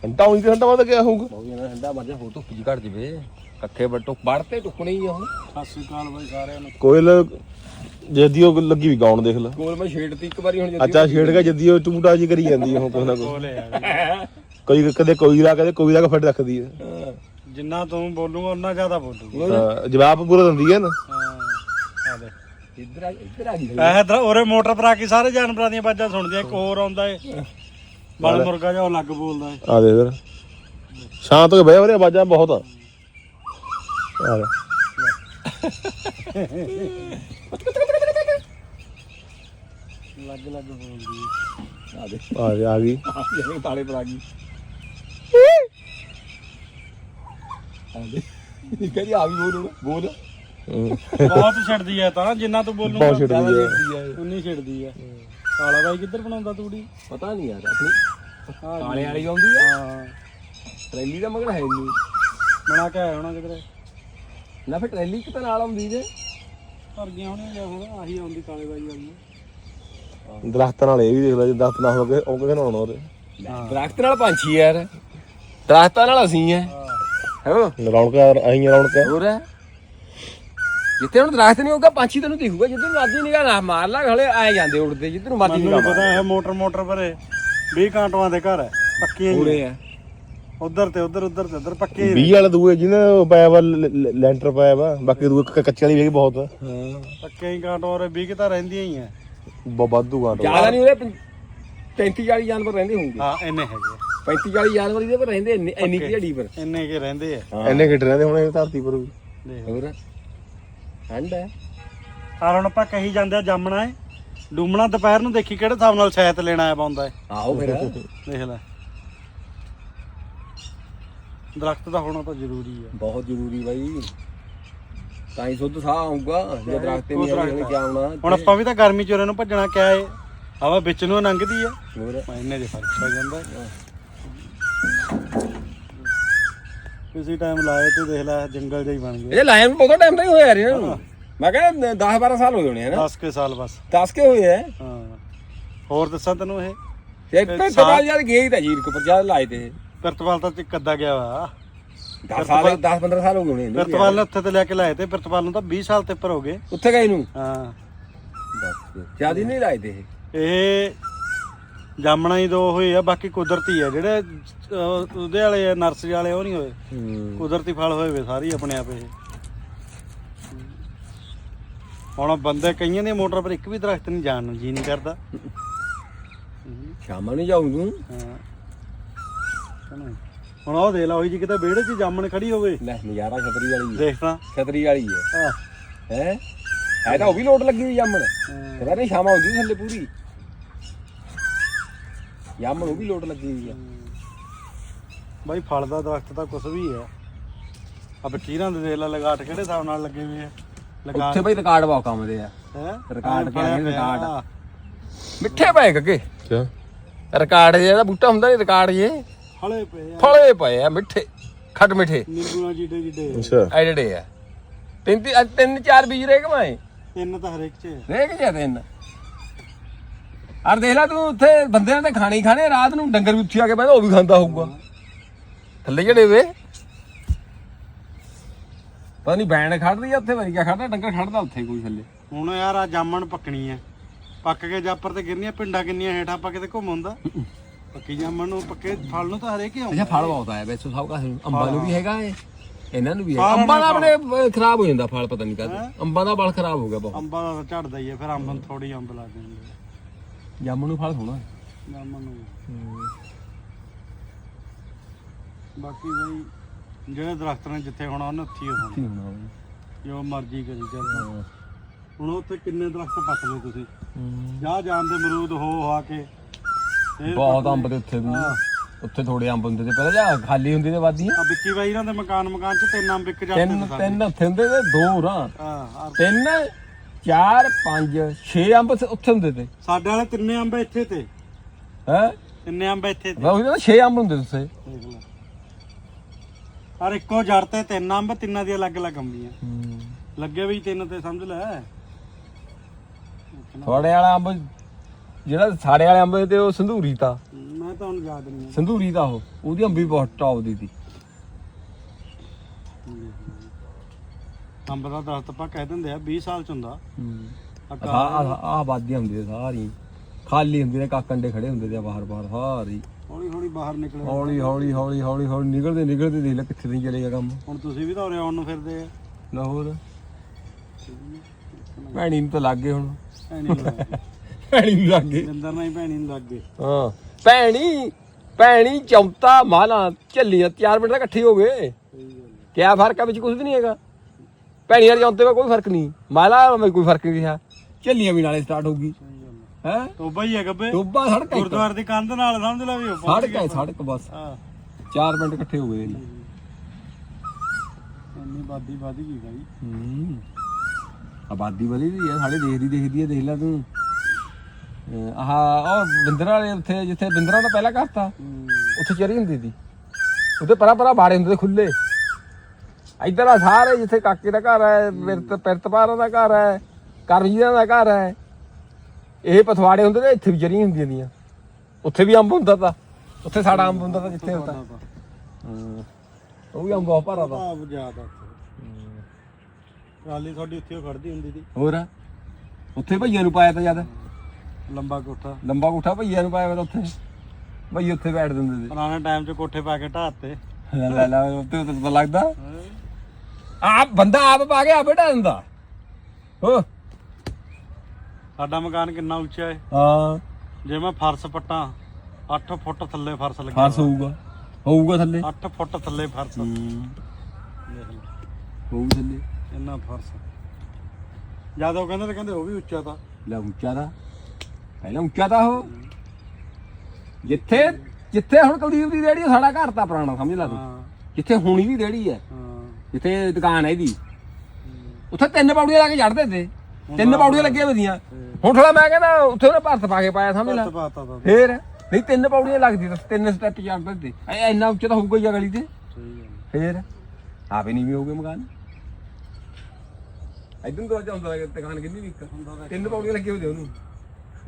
ਘੰਟਾ ਹੋਈ ਤੇ ਘੰਟਾ ਬਾਅਦ ਗਿਆ ਹੋਊਗਾ। ਬਹੁਤ ਜਣਾ ਠੰਡਾ ਮਰ ਜਾ ਹੋ ਧੁੱਪ ਜੀ ਘੜ ਜਵੇ। ਕੱਖੇ ਬੱਟੋ ਵੜਤੇ ਟੁਕਣੇ ਹੀ ਆ ਹੁਣ। ਸਤਿ ਸ੍ਰੀ ਅਕਾਲ ਬਾਈ ਸਾਰਿਆਂ ਨੂੰ। ਕੋਇਲ ਜਦੀ ਉਹ ਲੱਗੀ ਵੀ ਗਾਉਣ ਦੇਖ ਲੈ। ਕੋਲ ਮੈਂ ਛੇੜਤੀ ਇੱਕ ਵਾਰੀ ਹੁਣ ਅੱਛਾ ਛੇੜ ਕੇ ਜਦੀ ਉਹ ਟੂਟਾ ਜੀ ਕਰੀ ਜਾਂਦੀ ਉਹ ਕੁਛ ਨਾ ਕੁਛ ਕੋਈ ਕਦੇ ਕੋਈ ਦਾ ਕਦੇ ਕੋਈ ਦਾ ਫੜ ਰੱਖਦੀ ਹੈ। ਜਿੰਨਾ ਤੂੰ ਬੋਲੂਗਾ ਉਹਨਾਂ ਜ਼ਿਆਦਾ ਬੋਲੂਗਾ। ਹਾਂ, ਜਵਾਬ ਪੂਰਾ ਦਿੰਦੀ ਹੈ ਨਾ। ਹਾਂ ਆ ਦੇ ਇੱਧਰ ਆ ਇੱਧਰ ਆ ਗਈ ਇਹ ਇਧਰ ਉਰੇ ਮੋਟਰ ਪਰ ਆ ਕੇ ਸਾਰੇ ਜਾਨਵਰਾਂ ਦੀਆਂ ਆਵਾਜ਼ਾਂ ਸੁਣਦੀਆਂ ਇੱਕ ਹੋਰ ਆਉਂਦਾ ਏ। ਬਲ ਮੁਰਗਾ ਜਿਹਾ ਉਹ ਲੱਗ ਬੋਲਦਾ ਏ। ਆ ਦੇ ਇਧਰ। ਸ਼ਾਂਤ ਹੋ ਕੇ ਬਹਿ ਵਰੇ ਆਵਾਜ਼ਾਂ ਬਹੁਤ ਆ। ਆ ਲੈ। ਲੱਗ ਲੱਗ ਏ। ਆ ਦੇ। ਆ ਗਈ। ਆ ਗਈ ਜਿਵੇਂ ਤਾਲੇ ਪਰ ਆ ਗਈ। ਆ ਦੇ ਇਹ ਕਹਿੰਦੀ ਆ ਵੀ ਬੋਲ ਬੋਲ ਹੂੰ। ਬਹੁਤ ਛੱਡਦੀ ਐ ਤਾਂ ਜਿੰਨਾ ਤੂੰ ਬੋਲੂਗਾ ਬਹੁਤ ਛਿੜਦੀ ਹੈ ਉਨੀ ਛੱਡਦੀ ਐ ਕਾਲਾ ਬਾਈ ਕਿੱਧਰ ਬਣਾਉਂਦਾ ਤੂੜੀ? ਪਤਾ ਨਹੀਂ ਯਾਰ ਆਪਣੀ। ਹਾਂ ਕਾਲੇ ਵਾਲੀ ਆਉਂਦੀ ਆ। ਹਾਂ। ਟਰੈਲੀ ਦਾ ਮਗਰ ਹੈ ਨਹੀਂ। ਬਣਾ ਕੇ ਆਇਆ ਹੋਣਾ ਕਿਧਰੇ? ਨਾ ਫਿਰ ਟਰੈਲੀ ਕਿਤੇ ਨਾਲ ਆਉਂਦੀ ਜੇ। ਭਰ ਗਿਆ ਹੋਣਾ ਜਾਂ ਹੁਣ ਆਹੀ ਆਉਂਦੀ ਕਾਲੇ ਬਾਈ ਵਾਲੀ ਦਰਖਤਾਂ ਨਾਲ ਇਹ ਵੀ ਦੇਖ ਲੈ ਜੇ ਦਰਖਤ ਨਾ ਹੋਵੇ ਉਹ ਕਿਹਨੇ ਹੋਣਾ ਉਹਦੇ। ਦਰਖਤ ਨਾਲ ਪੰਛੀ ਯਾਰ। ਦਰਖਤਾਂ ਨਾਲ ਅਸੀਂ ਐ ਹੋ। ਰੌਣਕਾਂ ਆਈਆਂ ਰੌਣਕਾਂ ਹੋਰ ਹੈ ਜਿੱਥੇ ਹੁਣ ਦਰਖਤ ਨਹੀਂ ਹੋਊਗਾ ਪੰਛੀ ਤੈਨੂੰ ਦਿਖੂਗਾ। ਜਿੱਧਰ ਨੂੰ ਮਰਜ਼ੀ ਨਿਗਾਹ ਨਾ ਮਾਰ ਲਾ ਹਲੇ ਆਏ ਜਾਂਦੇ ਉੜਦੇ ਜਿੱਧਰ ਨੂੰ ਮਰਜ਼ੀ ਮੈਨੂੰ ਨਿਗਾਹ ਨੀ ਮਾਰ ਪਤਾ ਇਹ ਮੋਟਰ ਮੋਟਰ ਭਰੇ 20 ਕਾਂਟਵਾਂ ਦੇ ਘਰ ਹੈ ਪੱਕੀਆਂ ਹੀ ਪੂਰੇ ਆ। ਉਧਰ ਤੇ ਉਧਰ ਉਧਰ ਤੇ ਉਧਰ ਪੱਕੇ 20 ਵਾਲੇ ਦੂਏ ਜਿਹਨੇ ਪਾਇਆ ਵਾ ਲ- ਲ- ਲੈਂਟਰ ਪਾਇਆ ਵਾ ਬਾਕੀ ਦੂਏ ਕ- ਕੱਚੇ ਵਾਲੀ ਵੀ ਹੈਗੀ ਬਹੁਤ। ਹਾਂ ਪੱਕੇ ਹੀ ਕਾਂਟਵਾਂ ਉਰੇ 20 ਕਿ ਤਾਂ ਰਹਿੰਦੀਆਂ ਹੀ ਆ। ਬ- ਵਾਧੂ ਗਾਂਟ ਜ਼ਿਆਦਾ ਨਹੀਂ ਉਹਦੇ 35 40 ਜਾਨਵਰ ਰਹਿੰਦੇ ਹੋਣਗੇ। ਹਾਂ ਇੰਨੇ ਹੈਗੇ ਆ। 35 40 ਜਾਨਵਰ ਇਹਦੇ ਪਰ ਰਹਿੰਦੇ ਇੰਨੀ ਇੰਨੀ ਕੁ ਪਰ। ਇੰਨੇ ਕੇ ਰਹਿੰਦੇ ਆ। ਇੰਨੇ ਖੇਡ ਰਹੇ ਹੁਣ ਇਹ ਧਰਤੀ ਪਰ ਵੀ। ਦੇਖ। ਹੋਰ? ਠੰਡ ਹੈ। ਆ ਹੁਣ ਆਪਾਂ ਕਹੀ ਜਾਂਦੇ ਆ ਜਾਮਣਾ ਏ। ਡੂਮਣਾ ਦੁਪਹਿਰ ਨੂੰ ਦੇਖੀ ਕਿਹੜੇ ਹਿਸਾਬ ਨਾਲ ਸ਼ਾਇਦ ਲੈਣ ਆਇਆ ਪਾਉਂਦਾ ਏ। ਆਓ ਫਿਰ। ਦੇਖ ਲੈ। ਦਰਖਤ ਦਾ ਹੋਣਾ ਤਾਂ ਜ਼ਰੂਰੀ ਆ। ਬਹੁਤ ਜ਼ਰੂਰੀ ਬਾਈ। ਤਾਂ ਹੀ ਸੁੱਧ ਸਾਹ ਆਊਗਾ ਜੇ ਦਰਖਤ ਨਹੀਂ ਦਰਖਤ ਆਉਣੇ ਆ। ਕੀ ਆਉਣਾ ਹੁਣ ਆਪਾਂ ਵੀ ਤਾਂ ਗਰਮੀ ਚ ਉਰੇ ਨੂੰ ਭੱਜਣਾ ਕਿਆ ਏ ਹਵਾ ਵਿੱਚ ਨੂੰ ਲੰਘਦੀ ਆ। ਹੋਰ? ਇੰਨੇ ਦੇ ਫ਼ਰਕ ਪੈ ਜਾਂਦਾ। ਕਿਸੇ ਟਾਈਮ ਲਾਏ ਤੇ ਦੇਖ ਲੈ ਜੰਗਲ ਜਿਹਾ ਹੀ ਬਣ ਗਿਆ। ਇਹ ਲਾਇਆ ਨੂੰ ਬਹੁਤ ਟਾਈਮ ਦਾ ਹੀ ਹੋਇਆ ਯਾਰ ਇਹਨਾਂ ਨੂੰ। ਮੈਂ ਕਹਿੰਦਾ 10 12 ਸਾਲ ਹੋ ਜਾਣੇ ਹਨ 10 ਕੇ ਸਾਲ ਬਸ। 10 ਕੇ ਹੋਏ ਐ ਹਾਂ। ਹੋਰ ਦੱਸਾਂ ਤੈਨੂੰ ਇਹ? ਤੇ ਤੇ ਯਾਰ ਗਏ ਹੀ ਤਾਂ ਜੀਰ ਕੋ ਪਰ ਜਦ ਲਾਏ ਤੇ। ਪਿਰਤਪਾਲ ਤਾਂ ਚ ਕੱਦਾ ਗਿਆ ਵਾ। 10 ਸਾਲ 10 15 ਸਾਲ ਹੋ ਗਏ ਹੋਣੇ ਇਹਨੂੰ ਵੀ ਪਿਰਤਪਾਲ ਨੇ ਉੱਥੇ ਤੇ ਲੈ ਕੇ ਲਾਏ ਤੇ ਪਿਰਤਪਾਲ ਨੂੰ ਤਾਂ 20 ਸਾਲ ਤੇ ਉੱਪਰ ਹੋ ਗਏ। ਯਾਰ। ਉੱਥੇ ਗਏ ਨੂੰ? ਹਾਂ। ਜ਼ਿਆਦਾ ਨਹੀਂ ਲਾਏ ਤੇ ਇਹ? ਇਹ ਜਾਮਣਾ ਹੀ ਦੋ ਹੋਏ ਆ ਬਾਕੀ ਕੁਦਰਤੀ ਆ। ਜਿਹੜੇ ਅਹ, ਉਹਦੇ ਵਾਲੇ ਆ ਨਰਸਰੀ ਵਾਲੇ ਉਹ ਨਹੀਂ ਹੋਏ। ਕੁਦਰਤੀ ਫਲ ਹੋਏ ਵੇ ਸਾਰੀ ਆਪਣੇ ਆਪ ਇਹ। ਹੁਣ ਬੰਦੇ ਕਈਆਂ ਦੀ ਮੋਟਰ ਪਰ ਇੱਕ ਵੀ ਦਰਖਤ ਨਹੀਂ ਜਾਣ ਨੂੰ ਜੀ ਨਹੀਂ ਕਰਦਾ। ਸ਼ਾਮਾਂ ਨੂੰ ਜਾਊਂ ਤੂੰ? ਹਾਂ। ਹੁਣ ਉਹ ਦੇ ਲਾ ਉਹੀ ਜੀ ਕਿਤੇ ਵਿਹੜੇ 'ਚ ਜਾਮਣ ਖੜੀ ਹੋਵੇ। ਲੈ ਨਜ਼ਾਰਾ ਛਤਰੀ ਵਾਲੀ ਹੈ। ਦੇਖ ਤਾਂ ਛਤਰੀ ਵਾਲੀ ਹੈ। ਆਹ, ਹੈ? ਹੈ ਤਾਂ ਉਹ ਵੀ ਲੋਟ ਲੱਗੀ ਹੋਈ ਜਾਮਣ। ਹਾਂ। ਕਹਿੰਦਾ ਨਹੀਂ ਸ਼ਾਮਾਂ ਹੁੰਦੀ ਥੱਲੇ ਪੂਰੀ। ਜਾਮਣ ਉਹ ਵੀ ਲੋਟ ਲੱਗੀ ਹੋਈ ਆ ਬਾਈ ਫਲ ਦਾ ਦਰਖਤ ਤਾਂ ਕੁਛ ਵੀ ਹੈ। ਆ ਬਕੀਰਾਂ ਦੇ ਦੇਖ ਲਾ ਲਗਾਟ ਕਿਹੜੇ ਹਿਸਾਬ ਨਾਲ ਲੱਗੇ ਹੋਏ ਆ? ਲਗਾ ਉੱਥੇ ਬਈ ਰਿਕਾਰਡ ਬਹੁਤ ਕੰਮ ਦੇ ਆ। ਹੈ? ਰਿਕਾਰਡ ਕਿਆ ਹੈ, ਰਿਕਾਰਡ। ਮਿੱਠੇ ਪਏ ਗੱਗੇ। ਕਿਆ? ਰਿਕਾਰਡ ਜਿਹੜਾ ਬੂਟਾ ਹੁੰਦਾ ਨਹੀਂ ਰਿਕਾਰਡ ਜੇ। ਹਲੇ ਪਏ ਆ। ਫਲੇ ਪਏ ਆ ਮਿੱਠੇ ਖੱਟ ਮਿੱਠੇ। ਨਿੰਬੂਆਂ ਜਿੱਡੇ ਜਿੱਡੇ। ਅੱਛਾ। ਐਡੜੇ ਆ। ਤਿੰਨ ਤਿੰਨ- ਤਿੰਨ ਚਾਰ ਬੀਜ ਰੇ ਕਮਾਏ ਤਿੰਨ ਤਾਂ ਹਰੇਕ 'ਚ। ਦੇਖ ਜਾ ਤਿੰਨ। ਅਰ ਦੇਖ ਲੈ ਤੂੰ ਉੱਥੇ ਬੰਦਿਆਂ ਤੇ ਖਾਣੇ ਹੀ ਖਾਣੇ ਰਾਤ ਨੂੰ ਡੰਗਰ ਵੀ ਉੱਥੇ ਆ ਕੇ ਬੈਠਾ ਉਹ ਵੀ ਖਾਂਦਾ ਹੋਊਗਾ। ਥੱਲੇ ਜੜੇ ਵੇ। ਪਤਾ ਨਹੀਂ ਬੈਣ ਖੜਦੀ ਆ ਉੱਥੇ ਵਰੀ ਕਿਆ ਖੜਦਾ ਡੰਗਰ ਖੜਦਾ ਉੱਥੇ ਕੋਈ ਥੱਲੇ। ਹੁਣ ਯਾਰ ਆ ਜਾਮਣ ਪੱਕਣੀ ਹੈ ਪੱਕ ਕੇ ਜਾਪਰ ਤੇ ਗਿਰਨੀਆਂ ਪਿੰਡਾਂ ਕਿੰਨੀਆਂ ਹੇਠ ਆਪਾਂ ਕਿਤੇ ਘੁੰਮ ਹੁੰਦਾ ਪੱਕੀ ਜਾਮਣ ਨੂੰ ਪੱਕੇ? ਫਲ ਨੂੰ ਤਾਂ ਹਰੇਕ ਹੀ ਆਉਂਦਾ। ਅੱਛਾ ਫਲ ਬਹੁਤ ਆਇਆ ਵੈਸੇ ਸਭ ਕਾ ਅੰਬਾਂ ਨੂੰ ਵੀ ਹੈਗਾ ਏ ਇਹਨਾਂ ਨੂੰ ਵੀ ਹੈ। ਅੰਬਾਂ ਦਾ ਆਪਣੇ ਅਹ, ਖਰਾਬ ਹੋ ਜਾਂਦਾ ਫਲ ਪਤਾ ਨਹੀਂ ਕਾਹਦੇ ਅੰਬਾਂ ਦਾ ਬਲ ਖਰਾਬ ਹੋ ਗਿਆ ਬਹੁਤ। ਅੰਬਾਂ ਦਾ ਤਾਂ ਝੜਦਾ ਹੀ ਹੈ ਫਿਰ ਅੰਬ ਨੂੰ ਥੋੜੀ ਅੰਬ ਲਾ ਦਿੰਦੇ ਜਾਮਣ ਨੂੰ ਫਲ ਹੋਣਾ। ਜਾਮਣ ਨੂੰ। ਬਾਕੀ ਬਈ ਜਿਹੜੇ ਦਰਖਤ ਨੇ ਜਿੱਥੇ ਹੋਣਾ ਉਹਨੇ ਉੱਥੇ ਹੀ ਹੋਣਾ। ਹੋਣਾ? ਜੋ ਮਰਜ਼ੀ ਕਰੀ ਚੱਲ ਹੁਣ ਉੱਥੇ ਕਿੰਨੇ ਦਰਖਤ ਪੱਟ ਲਏ ਤੁਸੀਂ? ਜਾ ਜਾਣ ਦੇ ਮਰੂਦ ਹੋ ਆ ਕੇ। ਬਹੁਤ ਅੰਬ ਦੇ ਉੱਥੇ ਵੀ। ਉੱਥੇ ਥੋੜੇ ਅੰਬ ਹੁੰਦੇ ਤੇ ਪਹਿਲਾਂ ਜਾਂ ਖਾਲੀ ਹੁੰਦੀ ਤੇ ਵਾਦੀਆਂ ਆ। ਵਿੱਕੀ ਬਾਈ ਇਹਨਾਂ ਦੇ ਮਕਾਨ ਮਕਾਨ ਚ ਤਿੰਨ ਅੰਬ ਇੱਕ ਜਾਂਦੇ ਤਿੰਨ ਨੇ ਤਿੰਨ ਉੱਥੇ ਹੁੰਦੇ ਤੇ ਦੋ ਰਾਂ ਹਾਂ ਤਿੰਨ ਚਾਰ ਪੰਜ 6 ਅੰਬ ਉੱਥੇ- ਹੁੰਦੇ ਤੇ। ਸਾਡੇ ਵਾਲੇ ਤਿੰਨੇ ਅੰਬ ਇੱਥੇ ਤੇ। ਹੈ? ਤਿੰਨੇ ਅੰਬ ਇੱਥੇ ਤੇ। ਮੈਂ ਉਹਦੇ ਨਾਲ 6 ਅੰਬ ਹੁੰਦੇ ਲੈ। ਔਰ ਇੱਕੋ ਜੜ ਤੇ ਤਿੰਨ ਅੰਬ ਤਿੰਨਾਂ ਦੀਆਂ ਅਲੱਗ-ਅਲੱਗ ਅੰਬੀਆਂ। ਲੱਗੇ ਵੀ ਤਿੰਨ ਤੇ ਸਮਝ ਲੈ। ਥੋੜੇ ਵਾਲਾ ਅੰਬ ਜਿਹੜਾ ਸਾਡੇ ਵਾਲੇ ਅੰਬ ਤੇ ਉਹ ਸੰਧੂਰੀ ਤਾ। ਮੈਂ ਤਾਂ ਹੁਣ ਯਾਦ ਨਹੀਂ ਸੰਧੂਰੀ ਦਾ ਉਹ। ਉਹਦੀ ਅੰਬੀ ਬਹੁਤ ਟੌਪ ਦੀ ਸੀ। ਅੰਬ ਦਾ ਦਰਖਤ ਆਪਾਂ ਕਹਿ ਦਿੰਦੇ ਆ 20 ਸਾਲ ਚ ਹੁੰਦਾ। ਆ ਆ ਆਬਾਦੀਆਂ ਹੁੰਦੀਆਂ ਸਾਰੀ। ਖਾਲੀ ਹੁੰਦੀ ਨੇ ਕਾਕੰਡੇ ਖੜੇ ਹੁੰਦੇ ਤੇ ਬਾਹਰ ਬਾਹਰ ਸਾਰੀ। ਹੌਲੀ ਹੌਲੀ ਬਾਹਰ ਨਿਕਲੇ ਹੌਲੀ ਹੌਲੀ ਹੌਲੀ ਹੌਲੀ ਹੌਲੀ ਨਿਕਲਦੇ ਨਿਕਲਦੇ ਦੇਖ ਲੈ ਕਿੱਥੇ ਨਹੀਂ ਚਲੇਗਾ ਕੰਮ। ਹੁਣ ਤੁਸੀਂ ਵੀ ਤਾਂ ਉਰੇ ਆਉਣ ਨੂੰ ਫਿਰਦੇ ਆ। ਲਾਹੌਰ। ਭੈਣੀ ਨੂੰ ਤਾਂ ਲੱਗ ਗਏ ਹੁਣ। ਭੈਣੀ ਨੂੰ ਭੈਣੀ ਨੂੰ ਲੱਗ ਗਏ। ਜਿੰਦਰ ਨਾਲ ਹੀ ਭੈਣੀ ਨੂੰ ਲੱਗ ਗਏ। ਹਾਂ ਭੈਣੀ ਭੈਣੀ ਚੌਂਤਾ ਮਾਲਾ ਝੱਲੀਆਂ 4 ਮਿੰਟ ਦਾ ਇਕੱਠੇ ਹੋ ਗਏ। ਹੈ। ਕਿਆ ਫ਼ਰਕ ਆ ਵਿੱਚ ਕੁਝ ਵੀ ਨਹੀਂ ਹੈਗਾ? ਭੈਣੀ ਵਾਲੇ ਚੌਂਤੇ ਵਿੱਚ ਕੋਈ ਫ਼ਰਕ ਨਹੀਂ। ਮਾਲਾ ਵਿੱਚ ਕੋਈ ਫ਼ਰਕ ਨਹੀਂ ਰਿਹਾ। ਝੱਲੀਆਂ ਵੀ ਨਾਲੇ ਸਟਾਰਟ ਹੋਊਗੀ ਹੈ। ਹੈ? ਟੋਬਾ ਹੀ ਹੈ ਗੱਬੇ। ਟੋਬਾ ਸੜਕ ਹੈ ਗੁਰਦੁਆਰੇ ਦੀ ਕੰਧ ਨਾਲ ਸਮਝ ਲਾ ਵੀ ਸੜਕ ਹੈ ਸੜਕ ਬਸ। ਹਾਂ। 4 ਮਿੰਟ ਇਕੱਠੇ ਹੋ ਗਏ। ਨੇ ਇੰਨੀ ਬਾਦੀ ਵਧ ਗਈ ਬਾਈ। ਹੂੰ। ਆਬਾਦੀ ਵਧੀ ਦੀ ਆ ਸਾਡੇ ਦੇਖਦੀ ਦੇਖਦੀ ਆ ਦੇਖ ਲੈ ਤੂੰ। ਆਹ ਉਹ ਬਿੰਦਰਾ ਵਾਲੇ ਉੱਥੇ ਜਿੱਥੇ ਬਿੰਦਰਾ ਦਾ ਪਹਿਲਾ ਘਰ ਤਾ ਉੱਥੇ ਚਰੀ ਹੁੰਦੀ ਸੀ। ਉੱਥੇ ਪਰਾ ਪਰਾ ਬਾੜੇ ਹੁੰਦੇ ਖੁੱਲੇ। ਇੱਧਰ ਆ ਸਾਰੇ ਜਿੱਥੇ ਕਾਕੇ ਦਾ ਘਰ ਹੈ ਪਿਰਤ ਪਿਰਤਪਾਰਾਂ ਦਾ ਘਰ ਹੈ ਕਰਮਜੀਆਂ ਦਾ ਘਰ ਹੈ। ਇਹ ਪਥਵਾੜੇ ਹੁੰਦੇ ਤੇ ਇੱਥੇ ਵੀ ਜਰੀਆਂ ਹੁੰਦੀਆਂ ਦੀਆਂ। ਉੱਥੇ ਵੀ ਅੰਬ ਹੁੰਦਾ ਤਾ। ਉੱਥੇ ਸਾਡਾ ਅੰਬ ਹੁੰਦਾ ਤਾ ਜਿੱਥੇ ਹੁੰਦਾ। ਹਾਂ। ਉਹ ਵੀ ਅੰਬ ਬਹੁਤ ਭਾਰਾ ਤਾ ਆਪ ਜ਼ਿਆਦਾ ਟਰਾਲੀ ਤੁਹਾਡੀ ਉੱਥੇ ਖੜਦੀ ਹੁੰਦੀ ਸੀ। ਹੋਰ? ਉੱਥੇ ਭਈਆਂ ਨੂੰ ਪਾਇਆ ਤਾ ਜਦ ਲੰਬਾ ਕੋਠਾ। ਲੰਬਾ ਕੋਠਾ ਭਈਆਂ ਨੂੰ ਪਾਇਆ ਵਾ ਉੱਥੇ। ਭਈ ਉੱਥੇ ਬੈਠ ਦਿੰਦੇ ਸੀ। ਪੁਰਾਣੇ ਟਾਈਮ 'ਚ ਕੋਠੇ ਪਾ ਕੇ ਢਾਤੇ ਲੈ ਲੈ ਲੈ ਉੱਤੇ ਉੱਤੇ ਤਾਂ ਲੱਗਦਾ। ਆਪ ਬੰਦਾ ਆਪ ਪਾ ਕੇ ਆਪੇ ਢਾ ਦਿੰਦਾ। ਹੋ ਸਾਡਾ ਮਕਾਨ ਕਿੰਨਾ ਉੱਚਾ ਹੈ ਹਾਂ। ਜੇ ਮੈਂ ਫਰਸ਼ ਪੱਟਾਂ 8 ਫੁੱਟ ਥੱਲੇ ਫਰਸ਼ ਲੱਗਿਆ ਫਰਸ ਹੋਊਗਾ। ਹੋਊਗਾ ਥੱਲੇ। 8 ਫੁੱਟ ਥੱਲੇ ਫਰਸ਼। ਹੂੰ। ਦੇਖ ਲਓ, ਹੋਊ ਥੱਲੇ। ਇੰਨਾ ਫਰਸ਼। ਜਦ ਉਹ ਕਹਿੰਦੇ ਤੇ ਕਹਿੰਦੇ ਉਹ ਵੀ ਉੱਚਾ ਤਾਂ। ਲੈ ਉੱਚਾ ਦਾ ਪਹਿਲਾਂ ਉੱਚਾ ਦਾ ਉਹ। ਜਿੱਥੇ ਜਿੱਥੇ ਹੁਣ ਕੁਲਦੀਪ ਦੀ ਰੇੜੀ ਸਾਡਾ ਘਰ ਤਾਂ ਪੁਰਾਣਾ ਸਮਝ ਲੈ ਤੂੰ। ਹਾਂ। ਜਿੱਥੇ ਹੁਣੀ ਦੀ ਰੇੜੀ ਹੈ ਹਾਂ। ਜਿੱਥੇ ਦੁਕਾਨ ਹੈ ਇਹਦੀ। ਉੱਥੇ ਤਿੰਨ ਪੌੜੀਆਂ ਲਾ ਕੇ ਚੜਦੇ ਤੇ। ਤਿੰਨ ਪੌੜੀਆਂ ਲੱਗੀਆਂ ਵਧੀਆਂ ਹੁਣ ਥੋੜਾ ਮੈਂ ਕਹਿੰਦਾ ਉੱਥੇ ਉਹਨੇ ਭਰਤ ਪਾ ਕੇ ਪਾਇਆ ਸਮਝ ਲੈ। ਤਾਂ। ਫੇਰ ਨਹੀਂ ਤਿੰਨ ਪੌੜੀਆਂ ਲੱਗਦੀ ਤਾਂ ਤਿੰਨ ਸਟੈਪ ਚੜਦੇ ਤੇ। ਐ ਇੰਨਾ ਉੱਚਾ ਤਾਂ ਹੋਊਗਾ ਹੀ ਆ ਗਲੀ ਤੇ। ਸਹੀ ਗੱਲ ਫੇਰ ਆਪੇ ਨਹੀਂ ਵੀ ਹੋਊਗੇ ਮਕਾਨ। ਇਦੋਂ ਤੋਂ ਜਾਂਦਾ ਦੁਕਾਨ ਕਿੰਨੀ ਵੀ ਇੱਕ। ਤਿੰਨ ਪੌੜੀਆਂ ਲੱਗੀਆਂ ਹੋਈਆਂ ਉਹਨੂੰ।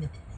with it.